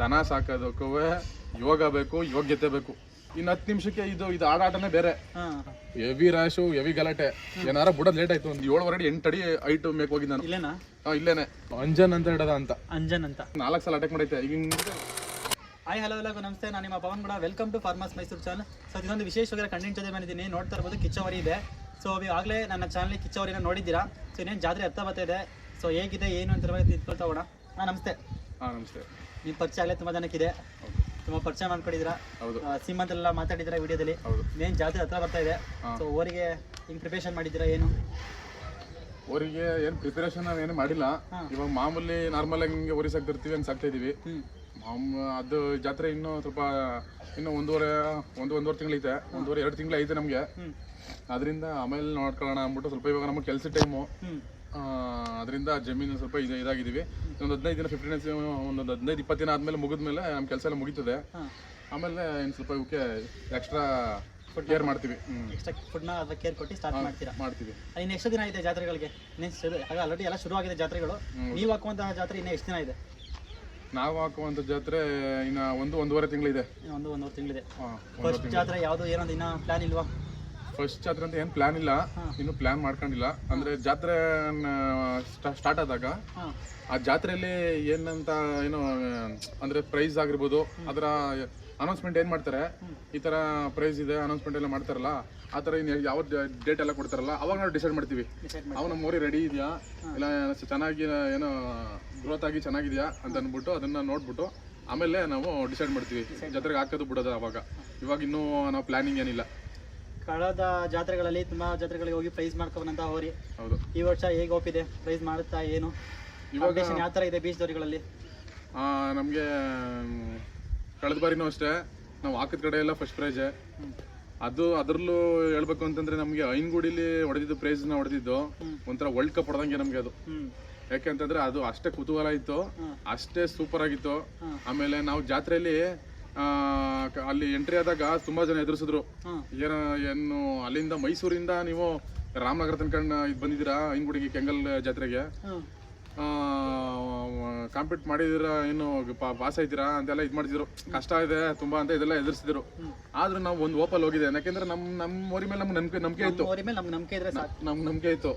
ದನ ಸಾಕೋದಕ್ಕೂ ಯೋಗ ಬೇಕು ಯೋಗ್ಯತೆ ಬೇಕು. ಇನ್ನು ಹತ್ತು ನಿಮಿಷಕ್ಕೆ ಇದು ಇದು ಆಡಾಟನೇ ಬೇರೆ. ಎವಿ ಹೆವಿ ರಾಶು ಹೆವಿ ಗಲಾಟೆ. ಏನಾರ ಬುಡ ಲೇಟ್ ಆಯ್ತು ಒಂದು ಏಳು ವರಡಿ ಎಂಟು ಅಡಿ ಹೈಟ್ ಮೇಕ್ ಹೋಗಿದ್ದ ನಾನು ಇಲ್ಲೇನಾ ಇಲ್ಲೇನೆ. ಅಂಜನ್ ಅಂತ ಹೇಳದ ಅಂತ. ಅಂಜನ್ ಅಂತ. ನಾಲ್ಕು ಸಲ ಅಟ್ಯಾಕ್ ಮಾಡೈತೆ. ಈಗ ಹಾಯ್ ಹಲೋ ಎಲ್ಲರಿಗೂ ನಮಸ್ತೆ. ನಾನು ನಿಮ್ಮ ಪವನ್ ಕೂಡ welcome to farmers Mysuru channel so ಇದೊಂದು ವಿಶೇಷವಾಗಿ ಕಂಟೆಂಟ್ ಜೊತೆ ಬಂದಿದ್ದೀನಿ ನೋಡ್ತಾ ಇರ್ಬೋದು ಕಿಚ್ಚವರಿ ಇದೆ. ಸೊ ಆಗಲೇ ನನ್ನ ಚಾನಲ್ ಕಿಚ್ಚವರಿನ ನೋಡಿದ್ದೀರಾ? ಸೊ ಇನ್ನೇನು ಜಾತ್ರೆ ಅರ್ಥ ಬರ್ತಾ ಇದೆ. ಸೊ ಹೇಗಿದೆ ಏನು ಅಂತ ತಿಳ್ಕೊಳ್ತಾ ಹೋಗೋಣ. ಹಾಂ ನಮಸ್ತೆ. ಹಾಂ ನಮಸ್ತೆ. ನಿಮ್ಮ ಪರಿಚಯ ಆಗಲೇ ತುಂಬ ಜನಕ್ಕಿದೆ ತುಂಬಾ ಪರಿಚಯ ಮಾಡ್ಕೊಂಡಿದ್ದೀರಾ? ಹೌದು. ಎಲ್ಲ ಮಾತಾಡಿದ್ದೀರಾ ವಿಡಿಯೋದಲ್ಲಿ? ಹೌದು. ಮೇನ್ ಜಾತ್ರೆ ಹತ್ರ ಬರ್ತಾ ಇದೆ. ಸೊ ಊರಿಗೆ ಹಿಂಗೆ ಪ್ರಿಪರೇಷನ್ ಮಾಡಿದ್ದೀರಾ ಏನು? ಅವರಿಗೆ ಏನು ಪ್ರಿಪರೇಷನ್ ಏನು ಮಾಡಿಲ್ಲ. ಇವಾಗ ಮಾಮೂಲಿ ನಾರ್ಮಲ್ ಆಗಿ ಹಿಂಗೆ ಒರಿ ಸಾಕ್ತಿರ್ತೀವಿ ಹಂಗೆ ಸಾಕ್ತಾ ಇದೀವಿ. ಮಾಮ್ ಅದು ಜಾತ್ರೆ ಇನ್ನೂ ಸ್ವಲ್ಪ ಇನ್ನೂ ಒಂದೂವರೆ ಒಂದು ಒಂದೂವರೆ ತಿಂಗಳೈತೆ. ಒಂದೂವರೆ ಎರಡು ತಿಂಗಳು ಐತೆ ನಮಗೆ ಅದರಿಂದ ಆಮೇಲೆ ನೋಡ್ಕೊಳ್ಳೋಣ ಅಂದ್ಬಿಟ್ಟು ಸ್ವಲ್ಪ ಇವಾಗ ನಮಗೆ ಕೆಲಸ ಟೈಮು ಅದರಿಂದ ಜಮೀನು ಸ್ವಲ್ಪ ಇದು ಇದಾಗಿದ್ದೀವಿ. ಒಂದು ಹದಿನೈದು ದಿನ ಫಿಫ್ಟೀನ್ ಡೇಸ್ ಒಂದು ಹದಿನೈದು ಇಪ್ಪತ್ತು ದಿನ ಆದಮೇಲೆ ಮುಗಿದ್ಮೇಲೆ ನಮ್ಮ ಕೆಲಸ ಎಲ್ಲ ಮುಗೀತದೆ. ಆಮೇಲೆ ಇನ್ನು ಸ್ವಲ್ಪ ಇವಕ್ಕೆ ಎಕ್ಸ್ಟ್ರಾ ಕೇರ್ ಮಾಡ್ತೀವಿ. ಎಕ್ಸ್ಟ್ರಾ ಫುಡ್ನ ಅದಕ್ಕೆ ಕೇರ್ ಕೊಟ್ಟು ಸ್ಟಾರ್ಟ್ ಮಾಡ್ತೀರಾ? ಮಾಡ್ತೀವಿ. ಇನ್ನು ಎಷ್ಟು ದಿನ ಇದೆ ಜಾತ್ರೆಗಳಿಗೆ? ಆಗ ಆಲ್ರೆಡಿ ಎಲ್ಲ ಶುರುವಾಗಿದೆ ಜಾತ್ರೆಗಳು. ನೀವು ಹಾಕುವಂತಹ ಜಾತ್ರೆ ಇನ್ನೂ ಎಷ್ಟು ದಿನ ಇದೆ? ನಾವು ಹಾಕುವಂಥ ಜಾತ್ರೆ ಇನ್ನು ಒಂದು ಒಂದೂವರೆ ತಿಂಗಳಿದೆ. ಒಂದು ಒಂದೂವರೆ ತಿಂಗಳಿದೆ. ಫಸ್ಟ್ ಜಾತ್ರೆ ಯಾವುದು? ಏನೋ ಇನ್ನೂ ಪ್ಲಾನ್ ಇಲ್ವಾ? ಫಸ್ಟ್ ಜಾತ್ರೆ ಅಂತ ಏನು ಪ್ಲಾನ್ ಇಲ್ಲ. ಇನ್ನು ಪ್ಲಾನ್ ಮಾಡ್ಕೊಂಡಿಲ್ಲ. ಅಂದ್ರೆ ಜಾತ್ರೆ ಸ್ಟಾರ್ಟ್ ಆದಾಗ ಆ ಜಾತ್ರೆಯಲ್ಲಿ ಏನಂತ ಏನು ಅಂದ್ರೆ ಪ್ರೈಸ್ ಆಗಿರ್ಬೋದು ಅದರ ಅನೌನ್ಸ್ಮೆಂಟ್ ಏನ್ ಮಾಡ್ತಾರೆ? ಈ ತರ ಪ್ರೈಸ್ ಇದೆ ಅನೌನ್ಸ್ಮೆಂಟ್ ಎಲ್ಲ ಮಾಡ್ತಾರಲ್ಲ ಆ ಥರ ಇನ್ನು ಯಾವ ಡೇಟ್ ಎಲ್ಲ ಕೊಡ್ತಾರಲ್ಲ ಅವಾಗ ನಾವು ಡಿಸೈಡ್ ಮಾಡ್ತೀವಿ. ಅವು ನಮ್ಮ ಊರಿ ರೆಡಿ ಇದೆಯಾ? ಇಲ್ಲ ಚೆನ್ನಾಗಿ ಏನೋ ಗ್ರೋತ್ ಆಗಿ ಚೆನ್ನಾಗಿದೆಯಾ ಅಂತ ಅಂದ್ಬಿಟ್ಟು ಅದನ್ನ ನೋಡ್ಬಿಟ್ಟು ಆಮೇಲೆ ನಾವು ಡಿಸೈಡ್ ಮಾಡ್ತೀವಿ. ಜಾತ್ರೆಗೆ ಹಾಕೋದು ಬಿಡೋದು ಅವಾಗ. ಇವಾಗ ಇನ್ನೂ ನಾವು ಪ್ಲಾನಿಂಗ್ ಏನಿಲ್ಲ. ಕಳೆದ ಜಾತ್ರೆಗಳಲ್ಲಿ ತುಂಬಾ ಜಾತ್ರೆಗಳಿಗೆ ಹೋಗಿ ಪ್ರೈಸ್ ಮಾಡ್ಕೊಂಬಂತ ಹೋರಿ. ಹೌದು. ಈ ವರ್ಷ ಹೇಗೆ ಒಪ್ಪಿದೆ ಪ್ರೈಸ್ ಮಾಡುತ್ತಾ ಏನು? ಇವಾಗ ಯಾವ ಥರ ಇದೆ ಬೀಚ್ ದೋರಿಗಳಲ್ಲಿ? ನಮಗೆ ಕಳೆದ ಬಾರಿನೂ ಅಷ್ಟೇ. ನಾವು ಹಾಕಿದ ಕಡೆ ಎಲ್ಲ ಫಸ್ಟ್ ಪ್ರೈಸ್ ಅದು ಅದರಲ್ಲೂ ಹೇಳ್ಬೇಕು ಅಂತಂದ್ರೆ ನಮಗೆ ಐನ್ಗುಡಿಲಿ ಹೊಡೆದಿದ್ದು ನ ಹೊಡೆದಿದ್ದು ಒಂಥರ ವರ್ಲ್ಡ್ ಕಪ್ ಹೊಡೆದಂಗೆ ನಮಗೆ ಅದು. ಯಾಕೆ ಅಂತಂದ್ರೆ ಅದು ಅಷ್ಟೇ ಕುತೂಹಲ ಇತ್ತು. ಅಷ್ಟೇ ಸೂಪರ್ ಆಗಿತ್ತು. ಆಮೇಲೆ ನಾವು ಜಾತ್ರೆಯಲ್ಲಿ ಅಲ್ಲಿ ಎಂಟ್ರಿ ಆದಾಗ ತುಂಬಾ ಜನ ಎದುರಿಸಿದ್ರು. ಏನ ಏನು ಅಲ್ಲಿಂದ ಮೈಸೂರಿಂದ ನೀವು ರಾಮನಗರ ತನಕ ಇದು ಬಂದಿದ್ದೀರಾ? ಐನ್ಗುಡಿಗೆ ಕೆಂಗಲ್ ಜಾತ್ರೆಗೆ? ಕಾಂಪೀಟ್ ಮಾಡಿದಿರ ಏನು ಪಾಸ್ ಆಯ್ತೀರಾ ಅಂತೆಲ್ಲ ಇದು ಮಾಡ್ತಿದ್ರು. ಕಷ್ಟ ಇದೆ ತುಂಬಾ ಅಂತ ಇದೆಲ್ಲ ಎದುರಿಸಿದ್ರು ಆದ್ರೂ ನಾವು ಒಂದು ಓಪಲ್ ಹೋಗಿದೆ ಯಾಕೆಂದ್ರೆ ನಮ್ ನಮ್ಮ ಊರಿ ಮೇಲೆ ನಮ್ಗೆ ನಂಬಿಕೆ ನಂಬಿಕೆ ಇತ್ತು. ನಮ್ಗೆ ನಂಬಿಕೆ ಇತ್ತು.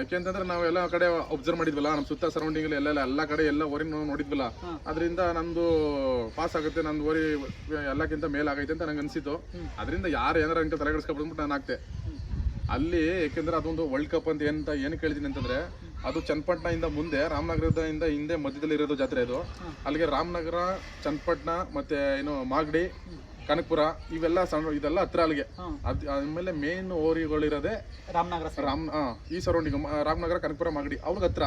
ಯಾಕೆಂತಂದ್ರೆ ನಾವು ಎಲ್ಲ ಕಡೆ ಒಬ್ಸರ್ವ್ ಮಾಡಿದ್ವಲ್ಲ ನಮ್ಮ ಸುತ್ತ ಸರೌಂಡಿಂಗ್ ಎಲ್ಲ ಎಲ್ಲ ಕಡೆ ಎಲ್ಲ ಓರಿ ನೋಡಿದ್ವಲ್ಲ. ಅದರಿಂದ ನಂದು ಪಾಸ್ ಆಗುತ್ತೆ ನಂದು ಓರಿ ಎಲ್ಲಕ್ಕಿಂತ ಮೇಲ್ ಆಗೈತೆ ಅಂತ ನಂಗೆ ಅನ್ಸಿತ್ತು. ಅದರಿಂದ ಯಾರು ಏನಾರ ಅಂತ ತಲೆಗೆಡ್ಸ್ಕೊಬಿಡ್ಬಿಟ್ಟು ನಾನು ಹಾಕ್ತೆ. ಅಲ್ಲಿ ಯಾಕೆಂದ್ರೆ ಅದೊಂದು ವರ್ಲ್ಡ್ ಕಪ್ ಅಂತ ಏನಂತ ಏನು ಕೇಳಿದೀನಿ ಅಂತಂದ್ರೆ ಅದು ಚನ್ನಪಟ್ಟಣ ಇಂದ ಮುಂದೆ ರಾಮನಗರದಿಂದ ಹಿಂದೆ ಮಧ್ಯದಲ್ಲಿ ಇರೋದು ಜಾತ್ರೆ ಅದು. ಅಲ್ಲಿಗೆ ರಾಮನಗರ ಚನ್ನಪಟ್ಟಣ ಮತ್ತೆ ಏನು ಮಾಗಡಿ ಕನಕಪುರ ಇವೆಲ್ಲ ಸಣ್ಣ ಇದೆಲ್ಲ ಹತ್ರ ಅಲ್ಲಿಗೆ. ಅದ್ ಆಮೇಲೆ ಮೇನ್ ಓರಿಗಳಿರೋದೆ ರಾಮನಗರ ರಾಮ್ ಆ, ಈ ಸರೌಂಡಿಂಗ್ ರಾಮನಗರ ಕನಕಪುರ ಮಾಗಡಿ ಅವ್ರಿಗೆ ಹತ್ರ.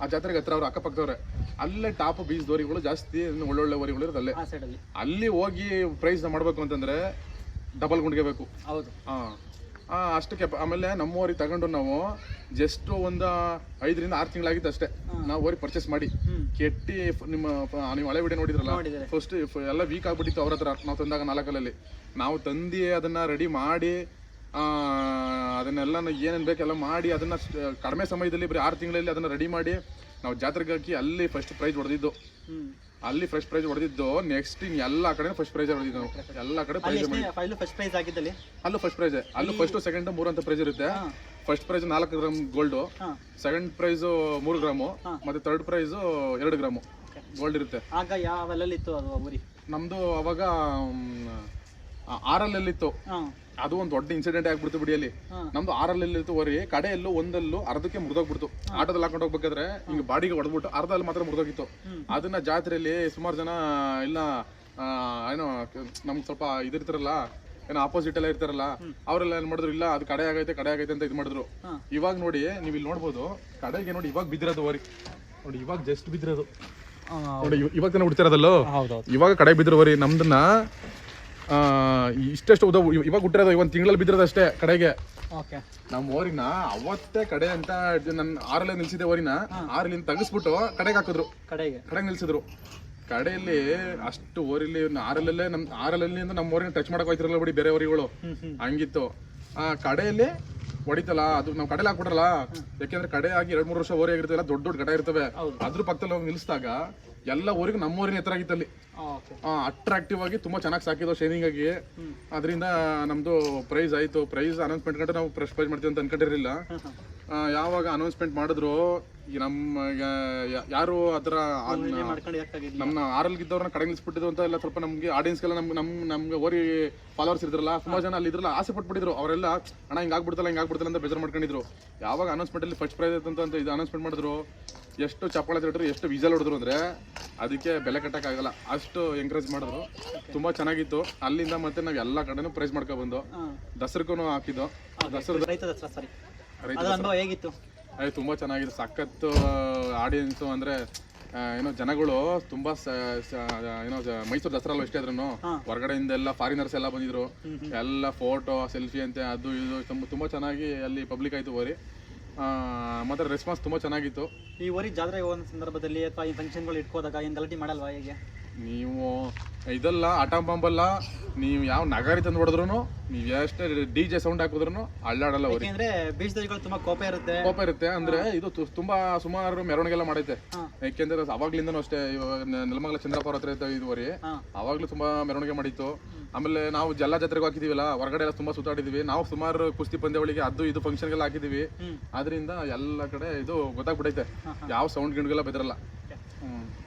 ಆ ಜಾತ್ರೆಗೆ ಹತ್ರ ಅವ್ರ ಅಕ್ಕಪಕ್ಕದವ್ರೆ. ಅಲ್ಲೇ ಟಾಪ್ ಬೀಚ್ ದೋರಿಗಳು ಜಾಸ್ತಿ ಇನ್ನು ಒಳ್ಳೊಳ್ಳೆ ಓರಿಗಳು ಇರೋದು ಅಲ್ಲೇ. ಆ ಸೈಡಲ್ಲಿ ಅಲ್ಲಿ. ಹೋಗಿ ಪ್ರೈಸ್ ಮಾಡ್ಬೇಕು ಅಂತಂದ್ರೆ ಡಬಲ್ ಗುಂಡ್ಗೆ ಬೇಕು. ಹೌದು. ಹಾ. ಅಷ್ಟಕ್ಕೆ ಆಮೇಲೆ ನಮ್ಮ ಓರಿ ತಗೊಂಡು ನಾವು ಜಸ್ಟ್ ಒಂದು ಐದರಿಂದ ಆರು ತಿಂಗಳಾಗಿತ್ತು ಅಷ್ಟೇ. ನಾವು ಓರಿ ಪರ್ಚೇಸ್ ಮಾಡಿ. ಕೆಟ್ಟಿ ನಿಮ್ಮ ನೀವು ಹಳೆ ವಿಡಿಯೋ ನೋಡಿದ್ರಲ್ಲ ಫಸ್ಟ್ ಎಲ್ಲ ವೀಕ್ ಆಗ್ಬಿಟ್ಟಿತ್ತು ಅವ್ರ ಹತ್ರ ನಾವು ತಂದಾಗ ನಾಲ್ಕಲ್ಲಿ ನಾವು ತಂದು ಅದನ್ನ ರೆಡಿ ಮಾಡಿ ಆ, ಅದನ್ನೆಲ್ಲ ಏನೇನು ಬೇಕೆಲ್ಲ ಮಾಡಿ ಅದನ್ನ ಕಡಿಮೆ ಸಮಯದಲ್ಲಿ ಬರೀ ಆರು ತಿಂಗಳಲ್ಲಿ ಅದನ್ನ ರೆಡಿ ಮಾಡಿ ನಾವು ಜಾತ್ರೆಗೆ ಹಾಕಿ ಅಲ್ಲಿ ಫಸ್ಟ್ ಪ್ರೈಸ್ ಹೊಡೆದಿದ್ದು. ಅಲ್ಲಿ ಫಸ್ಟ್ ಪ್ರೈಸ್ ಹೊಡೆದಿದ್ದು ನೆಕ್ಸ್ಟ್ ಇನ್ ಎಲ್ಲ ಕಡೆ ಫಸ್ಟ್ ಪ್ರೈಸ್ ಹೊಡೆದಿದ್ದು. ನಾವು ಎಲ್ಲ ಕಡೆ ಅಲ್ಲಿ ಪ್ರೈಸ್ ಫೈಲು ಫಸ್ಟ್ ಪ್ರೈಸ್ ಆಗಿದ್ದಲ್ಲಿ? ಅಲ್ಲೂ ಫಸ್ಟ್ ಪ್ರೈಸ್ ಅಲ್ಲೂ ಫಸ್ಟ್ ಸೆಕೆಂಡ್ ಮೂರು ಅಂತ ಪ್ರೈಸ್ ಇರುತ್ತೆ. ಫಸ್ಟ್ ಪ್ರೈಸ್ ನಾಲ್ಕು ಗ್ರಾಮ್ ಗೋಲ್ಡ್ ಸೆಕೆಂಡ್ ಪ್ರೈಸ್ ಮೂರು ಗ್ರಾಮು. ಮತ್ತೆ ಥರ್ಡ್ ಪ್ರೈಸ್ ಎರಡು ಗ್ರಾಮು ಗೋಲ್ಡ್ ಇರುತ್ತೆ. ಆಗ ಇತ್ತು ಅದು ನಮ್ದು ಅವಾಗ ಆರಲ್ಲಿತ್ತು ಹಾಂ. ಅದು ಒಂದು ದೊಡ್ಡ ಇನ್ಸಿಡೆಂಟ್ ಆಗ್ಬಿಡ್ತು ಬಿಡಿಯಲ್ಲಿ ನಮ್ದು ನಮ್ದು ಆರಲ್ಲಿತ್ತು ವರಿ ಕಡೆಯಲ್ಲೂ ಒಂದಲ್ಲೂ ಅರ್ಧಕ್ಕೆ ಮುರಿದೋಗ್ಬಿಡ್ತು. ಆಟೋದಲ್ಲಿ ಹಾಕೊಂಡು ಹೋಗ್ಬೇಕಾದ್ರೆ ಹಿಂಗೆ ಬಾಡಿಗೆ ಹೊಡೆದ್ಬಿಟ್ಟು ಅರ್ಧಲ್ಲಿ ಮಾತ್ರ ಮುರಿದೋಗಿತ್ತು. ಅದನ್ನ ಜಾತ್ರೆಯಲ್ಲಿ ಸುಮಾರು ಜನ ಇಲ್ಲ ಏನೋ ನಮ್ಗೆ ಸ್ವಲ್ಪ ಇದಿರ್ತಾರಲ್ಲ ಏನೋ ಆಪೋಸಿಟ್ ಎಲ್ಲ ಇರ್ತಾರಲ್ಲ ಅವರೆಲ್ಲ ಏನ್ ಮಾಡಿದ್ರು ಇಲ್ಲ ಅದು ಕಡೆ ಆಗೈತೆ ಕಡೆ ಆಗೈತೆ ಅಂತ ಇದು ಮಾಡಿದ್ರು. ಇವಾಗ ನೋಡಿ ನೀವು ಇಲ್ಲಿ ನೋಡ್ಬೋದು ಕಡೆಗೆ ನೋಡಿ ಇವಾಗ ಬಿದ್ದಿರೋದು ವರಿ ನೋಡಿ ಇವಾಗ ಜಸ್ಟ್ ಬಿದ್ದಿರೋದು. ನೋಡಿ ಇವ- ಇವಾಗ ಹೌದೌದು ಇವಾಗ ಕಡೆ ಬಿದ್ರು ವರಿ ನಮ್ದನ್ನ ಇಷ್ಟೆಷ್ಟು ಉದ ಇವಾಗ ಹುಟ್ಟಿರೋದು ಒಂದು ತಿಂಗಳಲ್ಲಿ ಬಿದ್ದಿರೋದು ಅಷ್ಟೇ ಕಡೆಗೆ. ಓಕೆ. ನಮ್ಮ ಓರಿನ ಅವತ್ತೇ ಕಡೆ ಅಂತ ನನ್ನ ಆರಲ್ಲೇ ನಿಲ್ಸಿದೆ ಓರಿನ. ಆರಲ್ಲಿಂದ ತೆಗಿಸ್ಬಿಟ್ಟು ಕಡೆಗೆ ಹಾಕಿದ್ರು. ಕಡೆಗೆ. ಕಡೆಗೆ ನಿಲ್ಸಿದ್ರು. ಕಡೆಯಲ್ಲಿ ಅಷ್ಟು ಓರಿಲಿ ಆರಲ್ಲೇ ನಮ್ಮ ಆರಲ್ಲಿ ನಮ್ಮ ಓರಿನ ಟಚ್ ಮಾಡಕ್ ಹೋಯ್ತಿರಲ್ಲ ಬಿಡಿ ಬೇರೆ ಓರಿಗಳು ಹ್ಞೂ ಹಂಗಿತ್ತು. ಆ ಕಡೆಯಲ್ಲಿ ಹೊಡಿತಲ್ಲ ಅದು ನಾವು ಕಡೆಲಿ ಹಾಕ್ಬಿಟ್ರಲ್ಲ ಯಾಕೆಂದ್ರೆ ಕಡೆ ಆಗಿ ಎರಡ್ ಮೂರು ವರ್ಷ ಓರಿ ಆಗಿರ್ತವೆ ದೊಡ್ಡ ದೊಡ್ಡ ಕಡೆ ಇರ್ತವೆ. ಅದ್ರ ಪಕ್ಕದಲ್ಲಿ ಹೋಗಿ ನಿಲ್ಸಿದಾಗ ಎಲ್ಲ ಊರಿಗೆ ನಮ್ಮ ಊರಿನ ಎತ್ತರ ಆಗಿತ್ತಲ್ಲಿ ಅಟ್ರಾಕ್ಟಿವ್ ಆಗಿ ತುಂಬಾ ಚೆನ್ನಾಗಿ ಸಾಕಿದ್ವು ಶೈನಿಂಗ್ ಆಗಿ. ಅದರಿಂದ ನಮ್ದು ಪ್ರೈಸ್ ಆಯ್ತು. ಪ್ರೈಸ್ ಅನೌನ್ಸ್ಮೆಂಟ್ ಕಂಡ್ರೆ ನಾವು ಫ್ರೆಶ್ ಪ್ರೈಸ್ ಮಾಡ್ತೀವಿ ಅಂತ ಅನ್ಕೊಂಡಿರಲಿಲ್ಲ. ಯಾವಾಗ ಅನೌನ್ಸ್ಮೆಂಟ್ ಮಾಡಿದ್ರು ನಮ್ಮ ಯಾರು ಅದರ ನಮ್ಮ ಆರಲ್ ಇದ್ದವ್ರನ್ನ ಕಡೆ ನಿಲ್ಸ್ಬಿಟ್ಟಿದ್ದು ಅಂತ ಎಲ್ಲ ಸ್ವಲ್ಪ ನಮ್ಗೆ ಆಡಿಯನ್ಸ್ಗೆಲ್ಲ ನಮ್ಗೆ ನಮ್ ನಮ್ಗೆ ಓರಿ ಫಾಲೋವರ್ಸ್ ಇದ್ರಲ್ಲ ತುಂಬಾ ಜನ ಅಲ್ಲಿ ಇದ್ರಲ್ಲ ಆಸೆ ಪಟ್ಬಿಟ್ಟಿದ್ರು. ಅವರೆಲ್ಲ ಹಣ ಹಿಂಗ್ ಆಗ್ಬಿಡ್ತಲ್ಲ ಹಿಂಗ್ ಆಗ್ಬಿಡ್ತಲ್ಲ ಅಂತ ಬೇಜಾರು ಮಾಡ್ಕೊಂಡಿದ್ರು. ಯಾವಾಗ ಅನೌನ್ಸ್ಮೆಂಟ್ ಅಲ್ಲಿ ಫಸ್ಟ್ ಪ್ರೈಸ್ ಅಂತ ಅಂತ ಇದು ಅನೌನ್ಸ್ಮೆಂಟ್ ಮಾಡಿದ್ರು ಎಷ್ಟು ಚಪ್ಪಾಳೆ ತಟ್ಟಿದ್ರು ಎಷ್ಟು ವಿಸಲ್ ಹೊಡೆದ್ರು ಅಂದ್ರೆ ಅದಕ್ಕೆ ಬೆಲೆ ಕಟ್ಟಕ್ಕಾಗಲ್ಲ. ಅಷ್ಟು ಎಂಕರೇಜ್ ಮಾಡಿದ್ರು. ತುಂಬಾ ಚೆನ್ನಾಗಿತ್ತು. ಅಲ್ಲಿಂದ ಮತ್ತೆ ನಾವ್ ಎಲ್ಲಾ ಕಡೆನೂ ಪ್ರೈಸ್ ಮಾಡ್ಕೊ ಬಂದು. ದಸರಕ್ಕೂ ಹಾಕಿದ್ದು. ದಸರಾ ರೈತ ದಸರಾ ಸಾರಿ ರೈತ ಅದು ಅನುಭವ ಹೇಗಿತ್ತು? ಅದೇ ತುಂಬಾ ಚೆನ್ನಾಗಿತ್ತು ಸಖತ್ತು ಆಡಿಯನ್ಸು ಅಂದ್ರೆ ಆ, ಏನೋ ಜನಗಳು ತುಂಬಾ ಸ- ಸ- ಏನೋ ಜ- ಮೈಸೂರು ದಸರಾ ಅಲ್ವಾ ಇಷ್ಟೇ ಆದ್ರೂ ಹೊರಗಡೆಯಿಂದ ಎಲ್ಲ ಫಾರಿನರ್ಸ್ ಎಲ್ಲ ಬಂದಿದ್ರು. ಎಲ್ಲ ಫೋಟೋ ಸೆಲ್ಫಿ ಅಂತೆ ಅದು ಇದು ತುಂಬ ತುಂಬಾ ಚೆನ್ನಾಗಿ ಅಲ್ಲಿ ಪಬ್ಲಿಕ್ ಆಯ್ತು ಹೋರಿ ಆ, ಮತ್ತೆ ರೆಸ್ಪಾನ್ಸ್ ತುಂಬಾ ಚೆನ್ನಾಗಿತ್ತು. ಈ ಊರಿಗೆ ಜಾತ್ರೆ ಹೋಗೋ ಸಂದರ್ಭದಲ್ಲಿ ಅಥವಾ ಈ ಫಂಕ್ಷನ್ಗಳು ಇಟ್ಕೋದಾಗ ಏನು ಗಲಾಟೆ ಮಾಡಲ್ವಾ ಹೇಗೆ? ನೀವು ಇದೆಲ್ಲ ಅಟಂ ಬಂಬಲ್ಲ ನೀವು ಯಾವ ನಗಾರಿ ತಂದು ಹೊಡೆದ್ರು ನೀವು ಎಷ್ಟೇ ಡಿ ಜೆ ಸೌಂಡ್ ಹಾಕಿದ್ರು ಅಳ್ಳಾಡಲ್ಲ ಯಾಕೆಂದ್ರೆ ಬೀಜದಳಿಗಳು ತುಂಬಾ ಕೋಪ ಇರುತ್ತೆ. ಕೋಪ ಇರುತ್ತೆ ಅಂದ್ರೆ ಇದು ತು- ತುಂಬಾ ಸುಮಾರು ಮೆರವಣಿಗೆ ಎಲ್ಲ ಮಾಡೈತೆ ಯಾಕೆಂದ್ರೆ ಅವಾಗ್ಲಿಂದನೂ ಅಷ್ಟೇ ಇವಾಗ ನೆ- ನೆಲಮಂಗಲ ಚಂದ್ರಪುರ ಹತ್ರ ಇದ್ದ ಇದುವರೆ ಹಾ. ಅವಾಗ್ಲೂ ತುಂಬಾ ಮೆರವಣಿಗೆ ಮಾಡಿತ್ತು. ಆಮೇಲೆ ನಾವು ಜಲ್ಲ ಜಾತ್ರೆಗೆ ಹಾಕಿದೀವಲ್ಲ ಹೊರಗಡೆ ಎಲ್ಲ ತುಂಬಾ ಸುತ್ತಾಡಿದೀವಿ. ನಾವು ಸುಮಾರು ಕುಸ್ತಿ ಪಂದ್ಯಾವಳಿಗೆ ಅದು ಇದು ಫಂಕ್ಷನ್ಗೆಲ್ಲ ಹಾಕಿದೀವಿ. ಹ್ಮ್. ಅದರಿಂದ ಎಲ್ಲ ಕಡೆ ಇದು ಗೊತ್ತಾಗ್ಬಿಟೈತೆ. ಯಾವ ಸೌಂಡ್ ಗಿಂಡ್ಗೆಲ್ಲ ಬೆದರಲ್ಲ.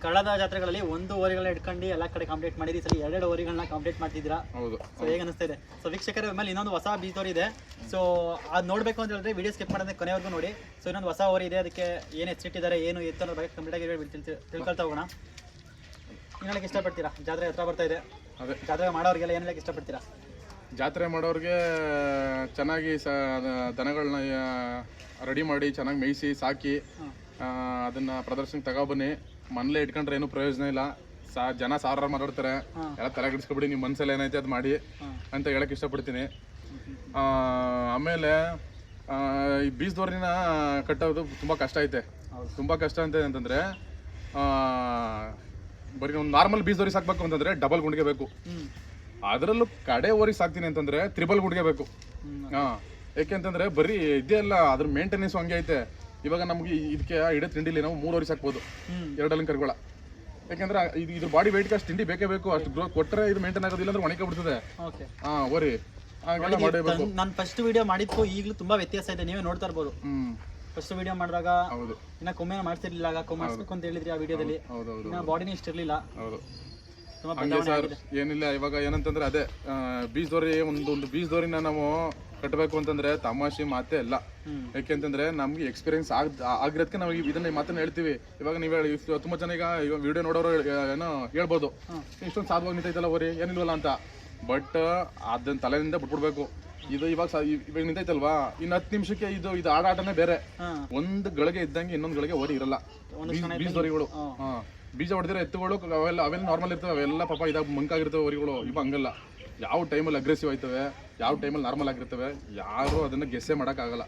ಕಳೆದ ಜಾತ್ರೆಗಳಲ್ಲಿ ಒಂದು ಓರಿಗಳನ್ನ ಇಟ್ಕೊಂಡು ಎಲ್ಲ ಕಡೆ ಕಂಪ್ಲೀಟ್ ಮಾಡಿದ್ರಿ ಸರಿ ಎರಡೆರಡು ಓರಿಗಳನ್ನ ಕಂಪ್ಲೀಟ್ ಮಾಡ್ತಿದ್ದೀರಾ? ಹೌದು ಸೊ ಹೇಗೆ ಅನಿಸ್ತಾ ಇದೆ ಸೊ ವೀಕ್ಷಕರ ಮೇಲೆ ಇನ್ನೊಂದು ಹೊಸ ಬೀಜದವ್ರು ಇದೆ ಸೊ ಅದು ನೋಡಬೇಕು ಅಂತ ಹೇಳಿದ್ರೆ ವಿಡಿಯೋ ಸ್ಕಿಪ್ ಮಾಡೋದಕ್ಕೆ ಕೊನೆವರೆಗೂ ನೋಡಿ. ಸೊ ಇನ್ನೊಂದು ಹೊಸ ಓರಿ ಇದೆ. ಅದಕ್ಕೆ ಏನು ಎತ್ತಿಟ್ಟಿದ್ದಾರೆ ಏನು ಎತ್ತು ಬಗ್ಗೆ ಕಂಪ್ಲೀಟ್ ಆಗಿ ತಿಳ್ಕೊಳ್ತಾ ಹೋಗೋಣ. ಏನು ಹೇಳಕ್ಕೆ ಇಷ್ಟಪಡ್ತೀರಾ? ಜಾತ್ರೆ ಹತ್ರ ಬರ್ತಾ ಇದೆ. ಜಾತ್ರೆ ಮಾಡೋರಿಗೆಲ್ಲ ಏನು ಹೇಳಕ್ಕೆ ಇಷ್ಟಪಡ್ತೀರಾ? ಜಾತ್ರೆ ಮಾಡೋರಿಗೆ ಚೆನ್ನಾಗಿ ಸ ದನಗಳನ್ನ ರೆಡಿ ಮಾಡಿ ಚೆನ್ನಾಗಿ ಮೇಯಿಸಿ ಸಾಕಿ ಅದನ್ನು ಅದನ್ನ ಪ್ರದರ್ಶನಕ್ಕೆ ತಗೊಬನ್ನಿ ಮನೇಲೆ ಇಟ್ಕೊಂಡ್ರೆ ಏನು ಪ್ರಯೋಜನ ಇಲ್ಲ. ಸಾ ಜನ ಸಾವಿರಾರು ಮಾತಾಡ್ತಾರೆ. ಎಲ್ಲ ತಲೆ ಕೆಡಿಸ್ಕೊಬಿಡಿ ನಿಮ್ಮ ಮನ್ಸಲ್ಲಿ ಏನೈತೆ ಅದು ಮಾಡಿ ಅಂತ ಹೇಳಕ್ ಇಷ್ಟಪಡ್ತೀನಿ. ಆಮೇಲೆ ಈ ಬೀಜದವ್ರಿನ ಕಟ್ಟೋದು ತುಂಬ ಕಷ್ಟ ಐತೆ. ತುಂಬ ಕಷ್ಟ ಅಂತ ಅಂತಂದರೆ ಆ, ಬರೀ ಒಂದು ನಾರ್ಮಲ್ ಬೀಜದವ್ರಿಗೆ ಸಾಕ್ಬೇಕು ಅಂತಂದ್ರೆ ಡಬಲ್ ಗುಂಡಿಗೆ ಬೇಕು. ಅದರಲ್ಲೂ ಕಡೆ ಓರಿ ಸಾಕ್ತೀನಿ ಅಂತಂದ್ರೆ ತ್ರಿಬಲ್ ಗುಂಡಿಗೆ ಬೇಕು. ಹಾಂ. ಯಾಕೆಂತಂದ್ರೆ ಬರೀ ಇದೇ ಅಲ್ಲ ಅದ್ರ ಮೇಂಟೆನೆನ್ಸ್ ಹಂಗೆ ಐತೆ. ಇವಾಗ ನಮ್ಗೆ ಇದಕ್ಕೆ ಇಡೇ ತಿಂಡಿಲಿ ನಾವು ಮೂರುವರೆ ಸಾಕ್ಬೋದು ಎರಡಲ್ಲಿ ಕರ್ಗೊಳ. ಯಾಕಂದ್ರೆ ಇದು ಇದ್ರ ಬಾಡಿ ವೆಯ್ಟ್ಗೆ ಅಷ್ಟು ತಿಂಡಿ ಬೇಕೇ ಬೇಕು ಅಷ್ಟು ಗ್ರೋತ್ ಕೊಟ್ಟರೆ ಇದು ಮೇಂಟೈನ್ ಆಗೋದಿಲ್ಲ ಅಂದ್ರೆ ಒಣಕೆ ಬಿಡ್ತದೆ. ಓಕೆ. ಹಾ ಓರಿ ಹಾಗೆಲ್ಲ ಮಾಡಬೇಕು ನಾನು ಫಸ್ಟ್ ವಿಡಿಯೋ ಮಾಡಿದ್ಕು ಈಗಲೂ ತುಂಬಾ ವ್ಯತ್ಯಾಸ ಇದೆ ನೀವೇ ನೋಡ್ತಾ ಇರ್ಬೋದು. ಫಸ್ಟ್ ವಿಡಿಯೋ ಮಾಡಿದಾಗ ಹೌದು. ಇನ್ನ ಕೊಮ್ಮೆ ಮಾಡ್ತಿರ್ಲಿಲ್ಲ ಆಗ ಕೊಮ್ಮೆ ಅಂತ ಹೇಳಿದ್ರಿ ಆ ವಿಡಿಯೋದಲ್ಲಿ ಬಾಡಿನೇ ಇಷ್ಟಿರ್ಲಿಲ್ಲ. ಹೌದು. ಹಂಗೆ ಸರ್ ಏನಿಲ್ಲ ಇವಾಗ ಏನಂತಂದ್ರೆ ಅದೇ ಬೀಜದೋರಿ ಒಂದು ಒಂದು ಬೀಜದೋರಿನ ನಾವು ಕಟ್ಟಬೇಕು ಅಂತಂದ್ರೆ ತಮಾಷೆ ಮಾತೇ ಇಲ್ಲ. ಯಾಕೆಂತಂದ್ರೆ ನಮ್ಗೆ ಎಕ್ಸ್ಪೀರಿಯನ್ಸ್ ಆಗ್ ಆಗಿರೋದಕ್ಕೆ ನಾವು ಇದನ್ನ ಮಾತನ್ನ ಹೇಳ್ತೀವಿ. ಇವಾಗ ನೀವು ಹೇಳಿ ತುಂಬಾ ಜನ ಈಗ ವಿಡಿಯೋ ನೋಡೋರು ಏನೋ ಹೇಳ್ಬೋದು. ಇಷ್ಟೊಂದು ಸಾಧುವಾಗಿ ನಿಂತೈತಲ್ಲ ಓರಿ ಏನಿಲ್ವಲ್ಲ ಅಂತ. ಬಟ್ ಅದನ್ನ ತಲೆಯಿಂದ ಬಿಟ್ಬಿಡ್ಬೇಕು. ಇದು ಇವಾಗ ಇವಾಗ ನಿಂತೈತಲ್ವಾ? ಇನ್ನು ಹತ್ತು ನಿಮಿಷಕ್ಕೆ ಇದು ಇದು ಆಡಾಟನೇ ಬೇರೆ. ಒಂದು ಗಳಿಗೆ ಇದ್ದಂಗೆ ಇನ್ನೊಂದು ಗಳಿಗೆ ಓರಿ ಇರಲ್ಲ. ಬೀಜ- ದೋರಿಗಳು. ಹಾ. ಬೀಜ ಹೊಡೆದಿರೋ ಎತ್ತುಗಳು ಅವೆಲ್ಲ ಅವೆಲ್ಲ ನಾರ್ಮಲ್ ಇರ್ತವೆ, ಅವೆಲ್ಲ ಪಾಪ ಇದಾಗ ಮಂಕಾಗಿರ್ತವೆ ಅವರಿಗಳು ಇವ ಹಂಗಲ್ಲ. ಯಾವ ಟೈಮಲ್ಲಿ ಅಗ್ರೆಸಿವ್ ಆಯ್ತವೆ, ಯಾವ ಟೈಮಲ್ಲಿ ನಾರ್ಮಲ್ ಆಗಿರ್ತವೆ, ಯಾರು ಅದನ್ನ ಗೆಸ್ಸೆ ಆಗಲ್ಲ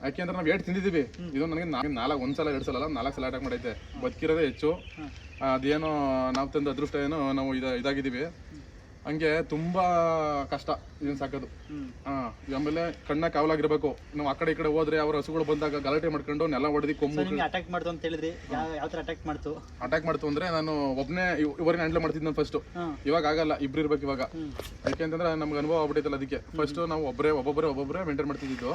ಯಾಕೆಂದ್ರೆ ನಾವು ಏಟ್ ತಿಂದಿದ್ದೀವಿ. ಇದು ನನಗೆ ನಾಲ್ಕು ಒಂದ್ಸಲ, ಎರಡು ಸಲ ಅಲ್ಲ, ನಾಲ್ಕು ಸಲ ಅಟ್ಯಾಕ್ ಮಾಡೈತೆ. ಬದುಕಿರೋದೇ ಹೆಚ್ಚು. ಅದೇನೋ ನಾವು ತಂದ ಅದೃಷ್ಟ ಏನೋ ನಾವು ಇದ ಇದಾಗಿದ್ದೀವಿ. ಹಂಗೆ ತುಂಬಾ ಕಷ್ಟ ಇದನ್ನ ಸಾಕೋದು. ಹಾ ಆಮೇಲೆ ಕಣ್ಣ ಕಾವಲಾಗಿರ್ಬೇಕು. ನಾವು ಆ ಕಡೆ ಈ ಕಡೆ ಹೋದ್ರೆ ಅವ್ರ ಹಸುಗಳು ಬಂದಾಗ ಗಲಾಟೆ ಮಾಡ್ಕೊಂಡು ನೆಲ ಹೊಡೆದಿ ಕೊಮ್ಮು ಕೊಂಬು ಅಟ್ಯಾಕ್ ಮಾಡ್ತು ಅಂತ ಹೇಳಿದ್ರಿ. ಯಾವ ತರ ಅಟ್ಯಾಕ್ ಮಾಡ್ತು? ಅಟ್ಯಾಕ್ ಮಾಡ್ತು ಅಂದ್ರೆ ನಾನು ಒಬ್ನೇ ಇವರಿನ ಹ್ಯಾಂಡಲ್ ಮಾಡ್ತಿದ್ದೆ ನಾನು ಫಸ್ಟ್ ಇವಾಗ ಆಗಲ್ಲ ಇಬ್ರು ಇರ್ಬೇಕು ಇವಾಗ. ಯಾಕೆಂತಂದ್ರೆ ನಮ್ಗೆ ಅನುಭವ ಆಗ್ಬಿಟ್ಟಿತ್ತಲ್ಲ ಅದಕ್ಕೆ. ಫಸ್ಟ್ ನಾವು ಒಬ್ಬರೇ ಒಬ್ಬೊಬ್ಬರೇ ಒಬ್ಬೊಬ್ಬರೇ ಮೇಂಟೈನ್ ಮಾಡ್ತಿದ್ದು